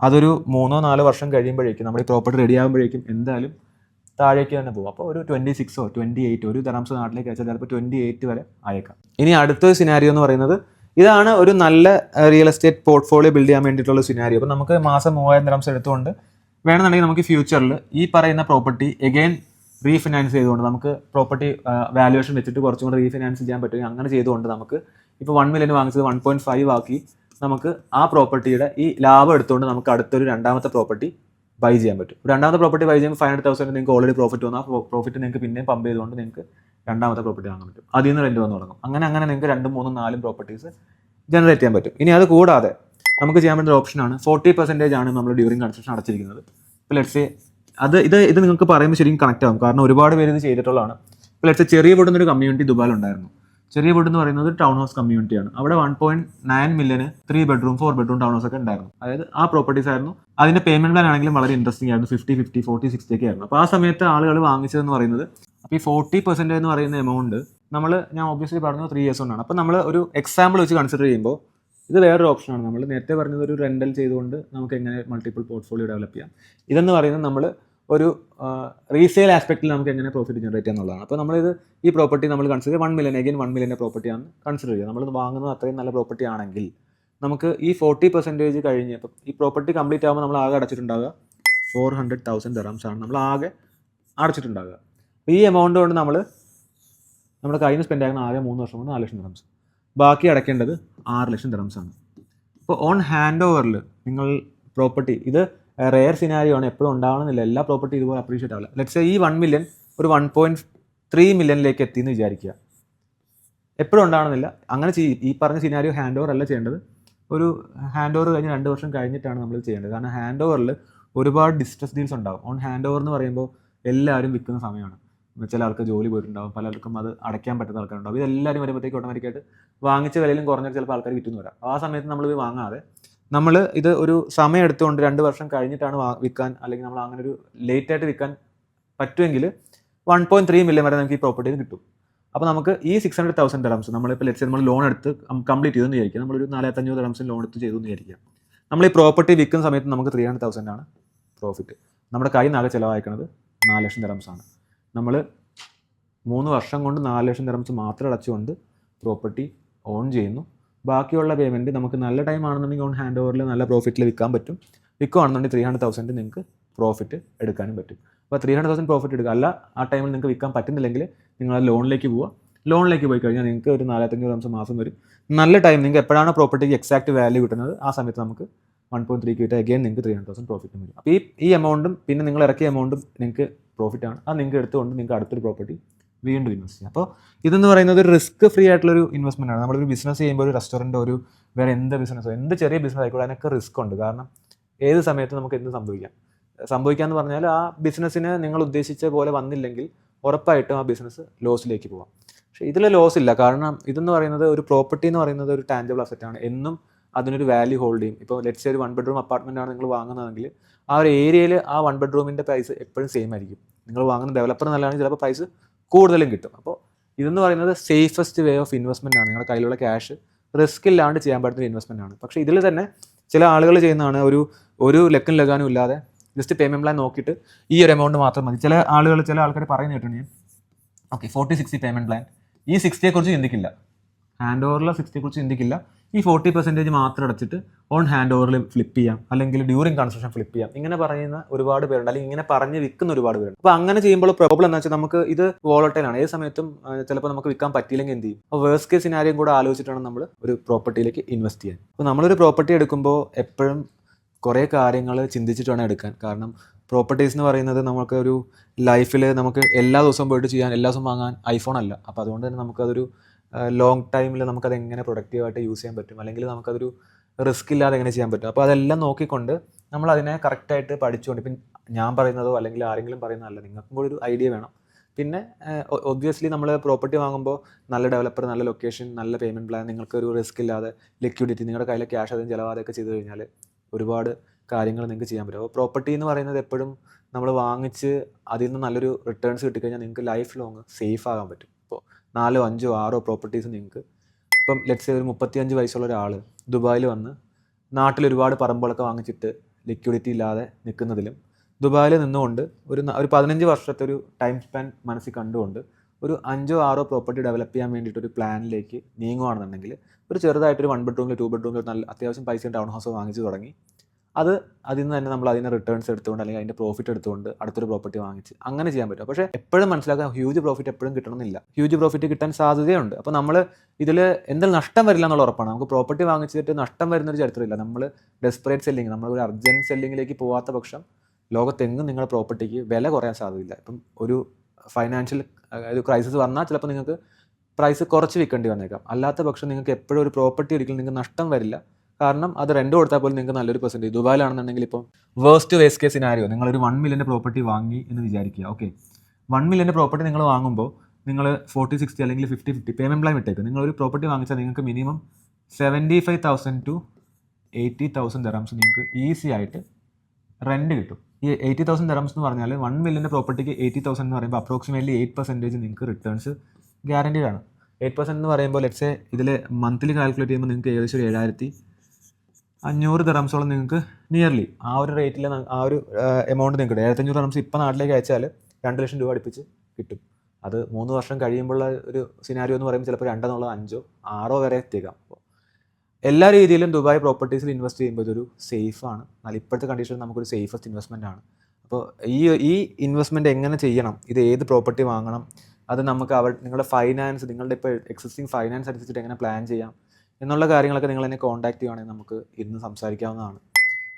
അതൊരു മൂന്നോ നാലോ വർഷം കഴിയുമ്പോഴേക്കും നമ്മുടെ ഈ പ്രോപ്പർട്ടി റെഡി ആകുമ്പോഴേക്കും എന്തായാലും താഴേക്ക് തന്നെ പോകും. അപ്പോൾ ഒരു ട്വന്റി സിക്സോ ട്വന്റി എയ്റ്റോ ഒരു ദറംസ് നാട്ടിലേക്ക് അയച്ചാൽ ചിലപ്പോൾ ട്വന്റി എയ്റ്റ് വരെ അയക്കാം. ഇനി അടുത്തൊരു സിനാരിയോ എന്ന് പറയുന്നത് ഇതാണ് ഒരു നല്ല റിയൽ എസ്റ്റേറ്റ് പോർട്ട്ഫോളിയോ ബിൽഡ് ചെയ്യാൻ വേണ്ടിയിട്ടുള്ള സിനാരിയോ അപ്പോൾ നമുക്ക് മാസം മൂവായിരം ദറംസ് എടുത്തുകൊണ്ട് വേണമെന്നുണ്ടെങ്കിൽ നമുക്ക് ഫ്യൂച്ചറിൽ ഈ പറയുന്ന പ്രോപ്പർട്ടി എഗെയിൻ റീഫിനാൻസ് ചെയ്തുകൊണ്ട് നമുക്ക് പ്രോപ്പർട്ടി വാല്യുവേഷൻ വെച്ചിട്ട് കുറച്ചും കൂടെ റീഫിനാൻസ് ചെയ്യാൻ പറ്റും അങ്ങനെ ചെയ്തുകൊണ്ട് നമുക്ക് ഇപ്പോൾ വൺ മില്യൺ വാങ്ങിച്ചത് വൺ പോയിന്റ് ഫൈവ് ആക്കി നമുക്ക് ആ പ്രോപ്പർട്ടിയുടെ ഈ ലാഭം എടുത്തുകൊണ്ട് നമുക്ക് അടുത്തൊരു രണ്ടാമത്തെ പ്രോപ്പർട്ടി ബൈ ചെയ്യാൻ പറ്റും. രണ്ടാമത്തെ പ്രോപ്പർട്ടി ബൈ ചെയ്യുമ്പോൾ ഫൈവ് ഹൺഡ്രഡ് തൗസൻഡ് നിങ്ങൾക്ക് ഓൾറെഡി പ്രോഫിറ്റ് വന്നു. ആ പ്രോഫിറ്റ് നിങ്ങൾക്ക് പിന്നെയും പമ്പ് ചെയ്തുകൊണ്ട് നിങ്ങൾക്ക് രണ്ടാമത്തെ പ്രോപ്പർട്ടി വാങ്ങാൻ പറ്റും. അതിൽ നിന്ന് റെന്റ് വന്ന് തുടങ്ങും. അങ്ങനെ അങ്ങനെ നിങ്ങൾക്ക് രണ്ടും മൂന്നും നാലും പ്രോപ്പർട്ടീസ് ജനറേറ്റ് ചെയ്യാൻ പറ്റും. ഇനി അത് കൂടാതെ നമുക്ക് ചെയ്യാൻ പറ്റുന്ന ഓപ്ഷനാണ് ഫോർട്ടി പെർസെന്റേജ് ആണ് നമ്മൾ ഡ്യൂറിങ് കൺസ്ട്രക്ഷൻ അടച്ചിരിക്കുന്നത്. ഇപ്പോൾ ലെറ്റ്സ് അത് ഇത് ഇത് നിങ്ങൾക്ക് പറയുമ്പോൾ ശരിക്കും കണക്ട് ആകും കാരണം ഒരുപാട് പേര് ഇത് ചെയ്തിട്ടുള്ളതാണ്. ഇപ്പോൾ ലെറ്റ്സ് ചെറിയ വീടുന്നൊരു കമ്മ്യൂണിറ്റി ദുബായിൽ ഉണ്ടായിരുന്നു ചെറിയ വീട് എന്ന് പറയുന്നത് ടൗൺ ഹൗസ് കമ്മ്യൂണിറ്റിയാണ് അവിടെ one point nine million three bedroom four bedroom town house ഒക്കെ ഉണ്ടായിരുന്നു. അതായത് ആ പ്രോപ്പർട്ടീസ് ആയിരുന്നു. അതിന്റെ പേയ്മെന്റ് പ്ലാൻ ആണെങ്കിലും വളരെ ഇൻട്രസ്റ്റിംഗ് ആയിരുന്നു. ഫിഫ്റ്റി ഫിഫ്റ്റി ഫോർട്ടി സിക്സ്റ്റി ഒക്കെ ആയിരുന്നു. അപ്പോൾ ആ സമയത്ത് ആളുകൾ വാങ്ങിച്ചതെന്ന് പറയുന്നത് അപ്പോൾ ഈ ഫോർട്ടി പെർസെന്റ് എന്ന് പറയുന്ന എമൗണ്ട് നമ്മൾ ഞാൻ ഒബ്വിയസ്ലി പറഞ്ഞു ത്രീ ഇയേഴ്സ് കൊണ്ടാണ്. അപ്പോൾ നമ്മൾ ഒരു എക്സാമ്പിൾ വെച്ച് കൺസിഡർ ചെയ്യുമ്പോൾ ഇത് വേറൊരു ഓപ്ഷനാണ് നമ്മൾ നേരത്തെ പറഞ്ഞത് ഒരു റെന്റൽ ചെയ്തുകൊണ്ട് നമുക്ക് എങ്ങനെ മൾട്ടിപ്പിൾ പോർട്ട്ഫോളിയോ ഡെവലപ്പ് ചെയ്യാം. ഇതെന്ന് പറയുന്നത് നമ്മൾ ഒരു റീസെയിൽ ആസ്പെക്റ്റിൽ നമുക്ക് എങ്ങനെ പ്രോഫിറ്റ് ജനറേറ്റ് ചെയ്യാന്നുള്ളതാണ് അപ്പോൾ നമ്മളിത് ഈ പ്രോപ്പർട്ടി നമ്മൾ consider one million again one മില്യന്റെ പ്രോപ്പർട്ടിയാണ് കൺസിഡർ ചെയ്യുക. നമ്മൾ വാങ്ങുന്നത് അത്രയും നല്ല പ്രോപ്പർട്ടി ആണെങ്കിൽ നമുക്ക് ഈ ഫോർട്ടി പെർസെന്റേജ് കഴിഞ്ഞ് ഈ പ്രോപ്പർട്ടി കംപ്ലീറ്റ് ആകുമ്പോൾ നമ്മൾ ആകെ അടച്ചിട്ടുണ്ടാകുക ഫോർ ഹൺഡ്രഡ് തൗസൻഡ് ദറംസ് ആണ്. നമ്മൾ ആകെ അടച്ചിട്ടുണ്ടാകുക അപ്പോൾ ഈ എമൗണ്ട് കൊണ്ട് നമ്മൾ നമ്മുടെ കയ്യിൽ നിന്ന് സ്പെൻഡ് ആകുന്ന ആകെ മൂന്ന് വർഷം കൊണ്ട് നാല് ലക്ഷം ദറംസ് ബാക്കി അടയ്ക്കേണ്ടത് ആറ് ലക്ഷം ദറംസ് ആണ്. അപ്പോൾ ഓൺ ഹാൻഡ് ഓവറിൽ നിങ്ങൾ പ്രോപ്പർട്ടി ഇത് റെയർ സിനാരിയോ ആണ് എപ്പോഴും ഉണ്ടാവണമെന്നില്ല. എല്ലാ പ്രോപ്പർട്ടി ഇതുപോലെ അപ്രീഷിയേറ്റ് ആവില്ല. ലെറ്റ്സ് ഈ വൺ മില്യൺ ഒരു വൺ പോയിന്റ് ത്രീ മില്യണിലേക്ക് എത്തി എന്ന് വിചാരിക്കുക. എപ്പോഴും ഉണ്ടാവണമെന്നില്ല. അങ്ങനെ ചെയ്യും ഈ പറഞ്ഞ സിനാരിയോ ഹാൻഡ് ഓവർ അല്ല ചെയ്യേണ്ടത്. ഒരു ഹാൻഡ് ഓവർ കഴിഞ്ഞ് രണ്ട് വർഷം കഴിഞ്ഞിട്ടാണ് നമ്മൾ ചെയ്യേണ്ടത്. കാരണം ഹാൻഡ് ഓവറിൽ ഒരുപാട് ഡിസ്ട്രസ് ഡീൽസ് ഉണ്ടാവും. ഓൺ ഹാൻഡ് ഓവർ എന്ന് പറയുമ്പോൾ എല്ലാവരും വിൽക്കുന്ന സമയമാണ്. ചില ആൾക്ക് ജോലി പോയിട്ടുണ്ടാവും. പലർക്കും അത് അടയ്ക്കാൻ പറ്റുന്ന ആൾക്കാരുണ്ടാവും. ഇതെല്ലാവരും വരുമ്പോഴത്തേക്ക് ഓട്ടോമാറ്റിക്കായിട്ട് വാങ്ങിച്ച വിലയിലും കുറഞ്ഞ ചിലപ്പോൾ ആൾക്കാർ വിറ്റുന്നു വരാം. ആ സമയത്ത് നമ്മൾ ഇത് വാങ്ങാതെ നമ്മൾ ഇത് ഒരു സമയം എടുത്തുകൊണ്ട് രണ്ട് വർഷം കഴിഞ്ഞിട്ടാണ് വിൽക്കാൻ അല്ലെങ്കിൽ നമ്മൾ അങ്ങനെ ഒരു ലേറ്റ് ആയിട്ട് വിൽക്കാൻ പറ്റുമെങ്കിൽ വൺ പോയിന്റ് ത്രീ മില്യൺ വരെ നമുക്ക് ഈ പ്രോപ്പർട്ടിയിൽ കിട്ടും. അപ്പോൾ നമുക്ക് ഈ സിക്സ് ഹൺഡ്രഡ് തൗസൻഡ് ഡറംസ് നമ്മളിപ്പോൾ ലെറ്റ്സ് നമ്മൾ ലോൺ എടുത്ത് കംപ്ലീറ്റ് ചെയ്തെന്ന് വിചാരിക്കുക. നമ്മളൊരു നാലായിരത്തഞ്ഞൂറ് ഡറംസിന് ലോൺ എടുത്ത് ചെയ്തു എന്ന് വിചാരിക്കുക. നമ്മൾ ഈ പ്രോപ്പർട്ടി വിൽക്കുന്ന സമയത്ത് നമുക്ക് ത്രീ ഹൺഡ്രഡ് തൗസൻഡ് ആണ് പ്രോഫിറ്റ് നമ്മുടെ കയ്യിൽ നിന്നാകെ ചിലവായിക്കുന്നത് നാല് ലക്ഷം ഡറംസ് ആണ്. നമ്മൾ മൂന്ന് വർഷം കൊണ്ട് നാല് ലക്ഷം ഡറംസ് മാത്രം അടച്ചുകൊണ്ട് പ്രോപ്പർട്ടി ഓൺ ചെയ്യുന്നു. ബാക്കിയുള്ള പേയ്മെന്റ് നമുക്ക് നല്ല ടൈം ആണെന്നുണ്ടെങ്കിൽ ഓൺ ഹാൻഡ് ഓവറിൽ നല്ല പ്രോഫിറ്റിൽ വിൽക്കാൻ പറ്റും. വിൽക്കുകയാണെന്നുണ്ടെങ്കിൽ ത്രീ ഹൺഡ്രഡ് തൗസൻഡ് നിങ്ങൾക്ക് പ്രോഫിറ്റ് എടുക്കാനും പറ്റും. അപ്പോൾ ത്രീ ഹൺഡ്രഡ് തൗസൻഡ് പ്രോഫിറ്റ് എടുക്കുക. അല്ല ആ ടൈമിൽ നിങ്ങൾക്ക് വിൽക്കാൻ പറ്റുന്നില്ലെങ്കിൽ നിങ്ങൾ ആ ലോണിലേക്ക് പോവുക. ലോണിലേക്ക് പോയി കഴിഞ്ഞാൽ നിങ്ങൾക്ക് ഒരു നാലായിരത്തഞ്ഞൂറ് ദിവസം മാസം വരും. നല്ല ടൈം നിങ്ങൾക്ക് എപ്പോഴാണ് പ്രോപ്പർട്ടിക്ക് എക്സാക്ട് വാല്യൂ കിട്ടുന്നത് ആ സമയത്ത് നമുക്ക് വൺ പോയിന്റ് ത്രീ കിട്ടുക അഗെയിൻ നിങ്ങൾക്ക് ത്രീ ഹൺഡ്രഡ് തൗസൻഡ് പ്രോഫിറ്റ് വരും. അപ്പോൾ ഈ ഈ എമൗണ്ടും പിന്നെ നിങ്ങൾ ഇറക്കിയ എമൗണ്ടും നിങ്ങൾക്ക് പ്രോഫിറ്റാണ് അത് നിങ്ങൾക്ക് എടുത്തുകൊണ്ട് നിങ്ങൾക്ക് അടുത്തൊരു പ്രോപ്പർട്ടി വീണ്ടും ഇൻവെസ്റ്റ് ചെയ്യാം. അപ്പോൾ ഇതെന്ന് പറയുന്നത് ഒരു റിസ്ക് ഫ്രീ ആയിട്ടുള്ള ഒരു ഇൻവെസ്റ്റ്മെന്റ് ആണ്. നമ്മളൊരു ബിസിനസ് ചെയ്യുമ്പോൾ ഒരു റെസ്റ്റോറന്റോ ഒരു വേറെ എന്ത് ബിസിനസ്സോ എന്ത് ചെറിയ ബിസിനസ് ആയിക്കോട്ടെ അതിനൊക്കെ റിസ്ക് ഉണ്ട്. കാരണം ഏത് സമയത്ത് നമുക്ക് എന്ത് സംഭവിക്കാം? സംഭവിക്കാന്ന് പറഞ്ഞാൽ ആ ബിസിനസ്സിന് നിങ്ങൾ ഉദ്ദേശിച്ച പോലെ വന്നില്ലെങ്കിൽ ഉറപ്പായിട്ടും ആ ബിസിനസ് ലോസിലേക്ക് പോവാം. പക്ഷേ ഇതിൽ ലോസ് ഇല്ല. കാരണം ഇതെന്ന് പറയുന്നത് ഒരു പ്രോപ്പർട്ടി എന്ന് പറയുന്നത് ഒരു ടാഞ്ചബിൾ അസറ്റ് ആണ്. എന്നും അതിനൊരു വാല്യൂ ഹോൾഡ് ചെയ്യും. ഇപ്പോൾ ലെറ്റ്സ് ഒരു വൺ ബെഡ്റൂം അപ്പാർട്ട്മെന്റ് ആണ് നിങ്ങൾ വാങ്ങുന്നതെങ്കിൽ ആ ഒരു ഏരിയയിൽ ആ വൺ ബെഡ്റൂമിന്റെ പ്രൈസ് എപ്പോഴും സെയിം ആയിരിക്കും. നിങ്ങൾ വാങ്ങുന്ന ഡെവലപ്പർ നല്ലതാണെങ്കിൽ ചിലപ്പോൾ പ്രൈസ് കൂടുതലും കിട്ടും. അപ്പോൾ ഇതെന്ന് പറയുന്നത് സേഫസ്റ്റ് വേ ഓഫ് ഇൻവെസ്റ്റ്മെന്റ് ആണ്. നിങ്ങളുടെ കയ്യിലുള്ള ക്യാഷ് റിസ്ക് ഇല്ലാണ്ട് ചെയ്യാൻ പറ്റുന്ന ഇൻവെസ്റ്റ്മെന്റ് ആണ്. പക്ഷേ ഇതിൽ തന്നെ ചില ആളുകൾ ചെയ്യുന്നതാണ് ഒരു ഒരു ലക്കും ലഗാനും ഇല്ലാതെ ജസ്റ്റ് പേയ്മെന്റ് പ്ലാൻ നോക്കിയിട്ട് ഈ ഒരു എമൗണ്ട് മാത്രം മതി. ചില ആളുകൾ ചില ആൾക്കാർ പറയുന്ന കേട്ടോ ഞാൻ okay forty sixty payment plan ഈ സിക്സ്റ്റിയെക്കുറിച്ച് ചിന്തിക്കില്ല. ഹാൻഡ് ഓവറിലെ സിക്സ്റ്റിയെക്കുറിച്ച് ചിന്തിക്കില്ല. ഈ ഫോർട്ടി പെർസെന്റേജ് മാത്രം അടച്ചിട്ട് ഓൺ ഹാൻഡ് ഓവറിൽ ഫ്ലിപ്പ് ചെയ്യാം. അല്ലെങ്കിൽ ഡ്യൂറിങ് കൺസ്ട്രക്ഷൻ ഫ്ലിപ്പ് ചെയ്യാം. ഇങ്ങനെ പറയുന്ന ഒരുപാട് പേരുണ്ട്. അല്ലെങ്കിൽ ഇങ്ങനെ പറഞ്ഞ് വിൽക്കുന്ന ഒരുപാട് പേരുണ്ട്. അപ്പോൾ അങ്ങനെ ചെയ്യുമ്പോൾ പ്രോബ്ലം എന്ന് വെച്ചാൽ നമുക്ക് ഇത് വോളട്ടൈലാണ് ഏത് സമയത്തും ചിലപ്പോൾ നമുക്ക് വിൽക്കാൻ പറ്റിയില്ലെങ്കിൽ എന്ത് ചെയ്യും? അപ്പോൾ വേഴ്സ് കേസ് സിനാരിയും കൂടെ ആലോചിച്ചിട്ടാണ് നമ്മൾ ഒരു പ്രോപ്പർട്ടിയിലേക്ക് ഇൻവെസ്റ്റ് ചെയ്യാൻ. അപ്പോൾ നമ്മളൊരു പ്രോപ്പർട്ടി എടുക്കുമ്പോൾ എപ്പോഴും കുറേ കാര്യങ്ങൾ ചിന്തിച്ചിട്ട് വേണം എടുക്കാൻ. കാരണം പ്രോപ്പർട്ടീസ് എന്ന് പറയുന്നത് നമുക്ക് ഒരു ലൈഫിൽ നമുക്ക് എല്ലാ ദിവസവും പോയിട്ട് ചെയ്യാൻ എല്ലാ ദിവസവും വാങ്ങാൻ ഐഫോൺ അല്ല. അപ്പോൾ അതുകൊണ്ട് തന്നെ നമുക്കതൊരു ലോങ് ടൈമിൽ നമുക്കത് എങ്ങനെ പ്രൊഡക്റ്റീവായിട്ട് യൂസ് ചെയ്യാൻ പറ്റും? അല്ലെങ്കിൽ നമുക്കതൊരു റിസ്ക് ഇല്ലാതെ എങ്ങനെ ചെയ്യാൻ പറ്റും? അപ്പോൾ അതെല്ലാം നോക്കിക്കൊണ്ട് നമ്മൾ അതിനെ കറക്റ്റായിട്ട് പഠിച്ചുകൊണ്ട് ഇപ്പം ഞാൻ പറയുന്നതോ അല്ലെങ്കിൽ ആരെങ്കിലും പറയുന്നതല്ല നിങ്ങൾക്കും കൂടി ഒരു ഐഡിയ വേണം. പിന്നെ ഒബ്വിയസ്ലി നമ്മൾ പ്രോപ്പർട്ടി വാങ്ങുമ്പോൾ നല്ല ഡെവലപ്പർ നല്ല ലൊക്കേഷൻ നല്ല പേയ്മെന്റ് പ്ലാൻ നിങ്ങൾക്ക് ഒരു റിസ്ക് ഇല്ലാതെ ലിക്വിഡിറ്റി നിങ്ങളുടെ കയ്യിലെ ക്യാഷ് അതും ചിലവാതെയൊക്കെ ചെയ്ത് കഴിഞ്ഞാൽ ഒരുപാട് കാര്യങ്ങൾ നിങ്ങൾക്ക് ചെയ്യാൻ പറ്റും. അപ്പോൾ പ്രോപ്പർട്ടി എന്ന് പറയുന്നത് എപ്പോഴും നമ്മൾ വാങ്ങിച്ച് അതിൽ നിന്ന് നല്ലൊരു റിട്ടേൺസ് കിട്ടിക്കഴിഞ്ഞാൽ നിങ്ങൾക്ക് ലൈഫ് ലോങ് സേഫ് ആകാൻ പറ്റും. ഇപ്പോൾ നാലോ അഞ്ചോ ആറോ പ്രോപ്പർട്ടീസ് നിങ്ങൾക്ക്. ഇപ്പം ലെറ്റ്സ് ഒരു മുപ്പത്തിയഞ്ച് വയസ്സുള്ള ഒരാൾ ദുബായിൽ വന്ന് നാട്ടിൽ ഒരുപാട് പറമ്പുകളൊക്കെ വാങ്ങിച്ചിട്ട് ലിക്വിഡിറ്റി ഇല്ലാതെ നിൽക്കുന്നതിലും ദുബായിൽ നിന്നുകൊണ്ട് ഒരു ഒരു പതിനഞ്ച് വർഷത്തെ ഒരു ടൈം സ്പാൻ മനസ്സിൽ കണ്ടുകൊണ്ട് ഒരു അഞ്ചോ ആറോ പ്രോപ്പർട്ടി ഡെവലപ്പ് ചെയ്യാൻ വേണ്ടിയിട്ട് ഒരു പ്ലാനിലേക്ക് നീങ്ങുകയാണെന്നുണ്ടെങ്കിൽ ഒരു ചെറുതായിട്ടൊരു വൺ ബെഡ്റൂമിൽ ടു ബെഡ്റൂമിൽ നല്ല അത്യാവശ്യം പൈസ ടൗൺ ഹൗസ് വാങ്ങിച്ച് തുടങ്ങി അത് അതിൽ നിന്ന് തന്നെ നമ്മൾ അതിന് റിട്ടേൺസ് എടുത്തുകൊണ്ട് അല്ലെങ്കിൽ അതിന്റെ പ്രോഫിറ്റ് എടുത്തുകൊണ്ട് അടുത്തൊരു പ്രോപ്പർട്ടി വാങ്ങിച്ച് അങ്ങനെ ചെയ്യാൻ പറ്റും. പക്ഷേ എപ്പോഴും മനസ്സിലാക്കാൻ ഹ്യൂജ് പ്രോഫിറ്റ് എപ്പോഴും കിട്ടണമെന്നില്ല. ഹ്യൂജ് പ്രോഫിറ്റ് കിട്ടാൻ സാധ്യതയുണ്ട്. അപ്പോൾ നമ്മൾ ഇതിൽ എന്തെങ്കിലും നഷ്ടം വരില്ല എന്നുള്ള ഉറപ്പാണ്. നമുക്ക് പ്രോപ്പർട്ടി വാങ്ങിച്ചിട്ട് നഷ്ടം വരുന്നൊരു ചരിത്രമില്ല. നമ്മൾ ഡെസ്പറേറ്റ് സെല്ലിങ് നമ്മൾ ഒരു അർജന്റ് സെല്ലിങ്ങിലേക്ക് പോകാത്ത പക്ഷം ലോകത്തെങ്ങും നിങ്ങളുടെ പ്രോപ്പർട്ടിക്ക് വില കുറയാൻ സാധ്യതയില്ല. ഇപ്പം ഒരു ഫൈനാൻഷ്യൽ ഒരു ക്രൈസിസ് വന്നാൽ ചിലപ്പോൾ നിങ്ങൾക്ക് പ്രൈസ് കുറച്ച് വിൽക്കേണ്ടി വന്നേക്കാം. അല്ലാത്ത പക്ഷം നിങ്ങൾക്ക് എപ്പോഴും ഒരു പ്രോപ്പർട്ടി ഒരിക്കലും നിങ്ങൾക്ക് നഷ്ടം വരില്ല. കാരണം അത് റെന്റ് കൊടുത്താൽ പോലും നിങ്ങൾക്ക് നല്ലൊരു പെർസെന്റേജ് ദുബായിലാണെന്നുണ്ടെങ്കിൽ ഇപ്പം വേസ്റ്റ് വേസ്റ്റ് കേസ് സിനാരിയോ നിങ്ങളൊരു വൺ മില്യന്റെ പ്രോപ്പർട്ടി വാങ്ങി എന്ന് വിചാരിക്കുക ഓക്കെ വൺ മില്യന്റെ പ്രോപ്പർട്ടി നിങ്ങൾ വാങ്ങുമ്പോൾ നിങ്ങൾ ഫോർട്ടി സിക്സ്റ്റി അല്ലെങ്കിൽ ഫിഫ്റ്റി ഫിഫ്റ്റി പേയ്മെന്റ് പ്ലാൻ വിട്ടേക്ക്. നിങ്ങളൊരു പ്രോപ്പർട്ടി വാങ്ങിച്ചാൽ നിങ്ങൾക്ക് minimum seventy five thousand to eighty thousand dirhams നിങ്ങൾക്ക് ഈസി ആയിട്ട് റെന്റ് കിട്ടും. ഈ എയ്റ്റി തൗസൻഡ് ദറംസ് എന്ന് പറഞ്ഞാൽ വൺ മില്യന്റെ പ്രോപ്പർട്ടിക്ക് എയ്റ്റി തൗസൻഡ് എന്ന് പറയുമ്പോൾ അപ്രോക്സിമേറ്റ്ലി എയ്റ്റ് പെർസെന്റേജ് നിങ്ങൾക്ക് റിട്ടേൺസ് ഗ്യാരണ്ടീഡ് ആണ്. എയ്റ്റ് പെർസെന്റ് എന്ന് പറയുമ്പോൾ ലെറ്റ്സ് ഇതിൽ മന്ത്ലി കാൽക്കുലേറ്റ് ചെയ്യുമ്പോൾ നിങ്ങൾക്ക് ഏകദേശം ഒരു ഏഴായിരത്തി അഞ്ഞൂറ് ദറംസോളം നിങ്ങൾക്ക് നിയർലി ആ ഒരു റേറ്റിൽ ആ ഒരു എമൗണ്ട് നിങ്ങൾക്ക് ഏഴത്തഞ്ഞൂറ് ദറംസ് ഇപ്പം നാട്ടിലേക്ക് അയച്ചാൽ രണ്ട് ലക്ഷം രൂപ അടുപ്പിച്ച് കിട്ടും. അത് മൂന്ന് വർഷം കഴിയുമ്പോഴുള്ള ഒരു സിനാരിയോ എന്ന് പറയുമ്പോൾ ചിലപ്പോൾ രണ്ടെന്നുള്ളത് അഞ്ചോ ആറോ വരെ എത്തിയേക്കാം. അപ്പോൾ എല്ലാ രീതിയിലും ദുബായ് പ്രോപ്പർട്ടീസിൽ ഇൻവെസ്റ്റ് ചെയ്യുമ്പോൾ ഇതൊരു സേഫാണ് എന്നാൽ ഇപ്പോഴത്തെ കണ്ടീഷനിൽ നമുക്കൊരു സേഫസ്റ്റ് ഇൻവെസ്റ്റ്മെന്റ് ആണ്. അപ്പോൾ ഈ ഈ ഇൻവെസ്റ്റ്മെന്റ് എങ്ങനെ ചെയ്യണം? ഇത് ഏത് പ്രോപ്പർട്ടി വാങ്ങണം? അത് നമുക്ക് അവർ നിങ്ങളുടെ ഫൈനാൻസ് നിങ്ങളുടെ ഇപ്പോൾ എക്സിസ്റ്റിംഗ് ഫൈനാൻസ് അനുസരിച്ചിട്ട് എങ്ങനെ പ്ലാൻ ചെയ്യാം? എന്നുള്ള കാര്യങ്ങളൊക്കെ നിങ്ങൾ എന്നെ കോൺടാക്ട് ചെയ്യുവാണെങ്കിൽ നമുക്ക് ഇന്ന് സംസാരിക്കാവുന്നതാണ്.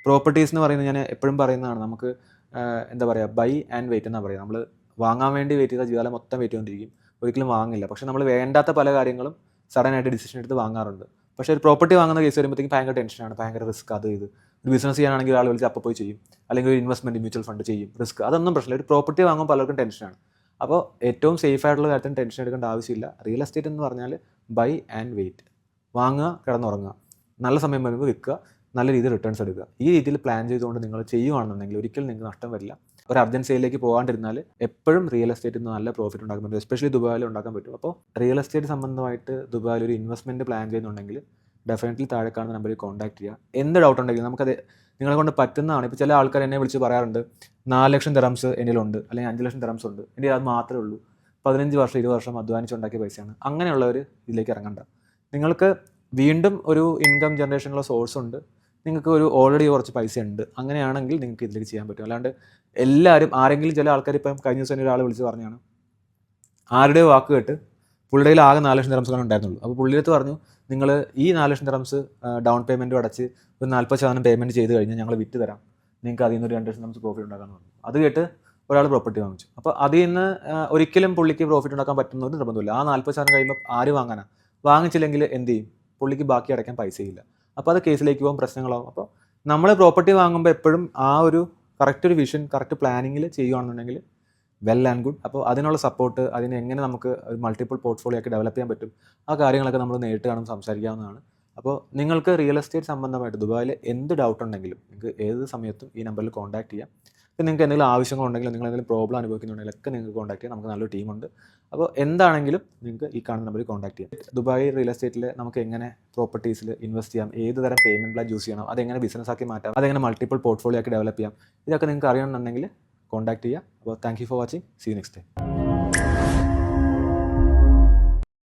പ്രോപ്പർട്ടീസ് എന്ന് പറയുന്നത് ഞാൻ എപ്പോഴും പറയുന്നതാണ്. നമുക്ക് എന്താ പറയുക ബൈ ആൻഡ് വെയിറ്റ് എന്നാണ് പറയുക നമ്മൾ വാങ്ങാൻ വേണ്ടി വെയിറ്റ് ചെയ്താൽ ജീവിതം മൊത്തം വെയിറ്റ് ചെയ്തുകൊണ്ടിരിക്കും. ഒരിക്കലും വാങ്ങില്ല. പക്ഷേ നമ്മൾ വേണ്ടാത്ത പല കാര്യങ്ങളും സഡൻ ആയിട്ട് ഡിസിഷൻ എടുത്ത് വാങ്ങാറുണ്ട്. പക്ഷേ ഒരു പ്രോപ്പർട്ടി വാങ്ങുന്ന കേസ് വരുമ്പോഴത്തേക്കും ഭയങ്കര ടെൻഷനാണ് ഭയങ്കര റിസ്ക് അത് ഇത്. ഒരു ബിസിനസ് ചെയ്യാനാണെങ്കിൽ ആൾ വിളിച്ച് അപ്പോൾ പോയി ചെയ്യും. അല്ലെങ്കിൽ ഒരു ഇൻവെസ്റ്റ്മെന്റ് മ്യൂച്വൽ ഫണ്ട് ചെയ്യും. റിസ്ക് അതൊന്നും പ്രശ്നമില്ല. ഒരു പ്രോപ്പർട്ടി വാങ്ങുമ്പോൾ പലർക്കും ടെൻഷനാണ് അപ്പോൾ ഏറ്റവും സേഫ് ആയിട്ടുള്ള കാര്യത്തിന് ടെൻഷൻ എടുക്കേണ്ട ആവശ്യമില്ല. റിയൽ എസ്റ്റേറ്റ് എന്ന് പറഞ്ഞാൽ ബൈ ആൻഡ് വെയിറ്റ് വാങ്ങുക കിടന്നുറങ്ങുക. നല്ല സമയം വരുമ്പോൾ വിൽക്കുക നല്ല രീതിയിൽ റിട്ടേൺസ് എടുക്കുക. ഈ രീതിയിൽ പ്ലാൻ ചെയ്തുകൊണ്ട് നിങ്ങൾ ചെയ്യുകയാണെന്നുണ്ടെങ്കിൽ ഒരിക്കലും നിങ്ങൾക്ക് നഷ്ടം വരില്ല. ഒരു അർജന്റ് സെയിലേക്ക് പോകാണ്ടിരുന്നാൽ എപ്പോഴും റിയൽ എസ്റ്റേറ്റിൽ നിന്ന് നല്ല പ്രോഫിറ്റ് ഉണ്ടാക്കാൻ പറ്റും. എസ്പെഷ്യലി ദുബായിൽ ഉണ്ടാക്കാൻ പറ്റും. അപ്പോൾ റിയൽ എസ്റ്റേറ്റ് സംബന്ധമായിട്ട് ദുബായിൽ ഒരു ഇൻവെസ്റ്റ്മെന്റ് പ്ലാൻ ചെയ്യുന്നുണ്ടെങ്കിൽ ഡെഫിനറ്റ്ലി താഴെ കാണുന്ന നമ്പറിൽ കോൺടാക്ട് ചെയ്യുക. എന്ത് ഡൗട്ട് ഉണ്ടെങ്കിലും നമുക്കത് നിങ്ങളെ കൊണ്ട് പറ്റുന്നതാണ്. ഇപ്പോൾ ചില ആൾക്കാർ എന്നെ വിളിച്ച് പറയാറുണ്ട് നാല് ലക്ഷം തെറംസ് എന്നിലുണ്ട് അല്ലെങ്കിൽ അഞ്ച് ലക്ഷം തെറംസ് ഉണ്ട് എന്റെ അത് മാത്രമേ ഉള്ളൂ. പതിനഞ്ച് വർഷം ഇരുപത് വർഷം അധ്വാനിച്ചുണ്ടാക്കിയ പൈസയാണ്. അങ്ങനെയുള്ളവർ ഇതിലേക്ക് ഇറങ്ങണ്ട. നിങ്ങൾക്ക് വീണ്ടും ഒരു ഇൻകം ജനറേഷനുള്ള സോഴ്സ് ഉണ്ട്. നിങ്ങൾക്ക് ഒരു ഓൾറെഡി കുറച്ച് പൈസ ഉണ്ട്. അങ്ങനെയാണെങ്കിൽ നിങ്ങൾക്ക് ഇതിലേക്ക് ചെയ്യാൻ പറ്റും. അല്ലാണ്ട് എല്ലാവരും ആരെങ്കിലും ചില ആൾക്കാർ ഇപ്പം കഴിഞ്ഞ ദിവസം ഒരാൾ വിളിച്ച് പറഞ്ഞാണ്. ആരുടെ വാക്ക് കേട്ട് പുള്ളിയുടെ ആകെ നാല് ലക്ഷം തെറംസ് ഉണ്ടായിരുന്നുള്ളൂ. അപ്പോൾ പുള്ളിയടുത്ത് പറഞ്ഞു നിങ്ങൾ ഈ നാല് ലക്ഷം തരംസ് ഡൗൺ പേയ്മെന്റും അടച്ച് ഒരു നാൽപ്പത് ശതമാനം പേയ്മെന്റ് ചെയ്ത് കഴിഞ്ഞാൽ ഞങ്ങൾ വിറ്റ് തരാം. നിങ്ങൾക്ക് അതിൽ നിന്ന് ഒരു രണ്ട് ലക്ഷം തരംസ് പ്രോഫിറ്റ് ഉണ്ടാക്കാൻ പറഞ്ഞു. അത് കേട്ട് ഒരാൾ പ്രോപ്പർട്ടി വാങ്ങിച്ചു. അപ്പോൾ അതിൽ നിന്ന് ഒരിക്കലും പുള്ളിക്ക് പ്രോഫിറ്റ് ഉണ്ടാക്കാൻ പറ്റുന്ന ഒരു നിർബന്ധമില്ല. ആ നാൽപ്പത് ശതമാനം കഴിയുമ്പോൾ ആര് വാങ്ങാനാ? വാങ്ങിച്ചില്ലെങ്കിൽ എന്ത് ചെയ്യും? പുള്ളിക്ക് ബാക്കി അടയ്ക്കാൻ പൈസയില്ല. അപ്പോൾ അത് കേസിലേക്ക് പോകും പ്രശ്നങ്ങളാവും. അപ്പോൾ നമ്മൾ പ്രോപ്പർട്ടി വാങ്ങുമ്പോൾ എപ്പോഴും ആ ഒരു കറക്റ്റ് ഒരു വിഷൻ കറക്റ്റ് പ്ലാനിങ്ങിൽ ചെയ്യുകയാണെന്നുണ്ടെങ്കിൽ വെൽ ആൻഡ് ഗുഡ് അപ്പോൾ അതിനുള്ള സപ്പോർട്ട് അതിനെ എങ്ങനെ നമുക്ക് ഒരു മൾട്ടിപ്പിൾ പോർട്ട്ഫോളിയോ ഒക്കെ ഡെവലപ്പ് ചെയ്യാൻ പറ്റും? ആ കാര്യങ്ങളൊക്കെ നമ്മൾ നേരിട്ട് കാണും സംസാരിക്കാവുന്നതാണ്. അപ്പോൾ നിങ്ങൾക്ക് റിയൽ എസ്റ്റേറ്റ് സംബന്ധമായിട്ട് ദുബായിൽ എന്ത് ഡൗട്ട് ഉണ്ടെങ്കിലും നിങ്ങൾക്ക് ഏത് സമയത്തും ഈ നമ്പറിൽ കോൺടാക്ട് ചെയ്യാം. നിങ്ങൾക്ക് എന്തെങ്കിലും ആവശ്യങ്ങളുണ്ടെങ്കിലും നിങ്ങൾ എന്തെങ്കിലും പ്രോബ്ലം അനുഭവിക്കുന്നുണ്ടെങ്കിൽ ഒക്കെ നിങ്ങൾക്ക് കോൺടാക്ട് ചെയ്യാം. നമുക്ക് നല്ലൊരു ടീമുണ്ട് അപ്പോൾ എന്താണെങ്കിലും നിങ്ങൾക്ക് ഈ കാണുന്ന നമ്പറിൽ കോൺടാക്ട് ചെയ്യാം. ദുബായ് റിയൽ എസ്റ്റേറ്റിൽ നമുക്ക് എങ്ങനെ പ്രോപ്പർട്ടീസിൽ ഇൻവെസ്റ്റ് ചെയ്യാം? ഏത് തരം പേയ്മെന്റ് പ്ലാൻ യൂസ് ചെയ്യണം? അതെങ്ങനെ ബിസിനസ് ആക്കി മാറ്റാം? അതെങ്ങനെ മൾട്ടിപ്പിൾ പോർട്ട്ഫോളിയോ ആക്കി ഡെവലപ്പ് ചെയ്യാം? ഇതൊക്കെ നിങ്ങൾക്ക് അറിയണമെന്നുണ്ടെങ്കിൽ കോൺടാക്ട് ചെയ്യുക അപ്പോൾ thank you for watching see next time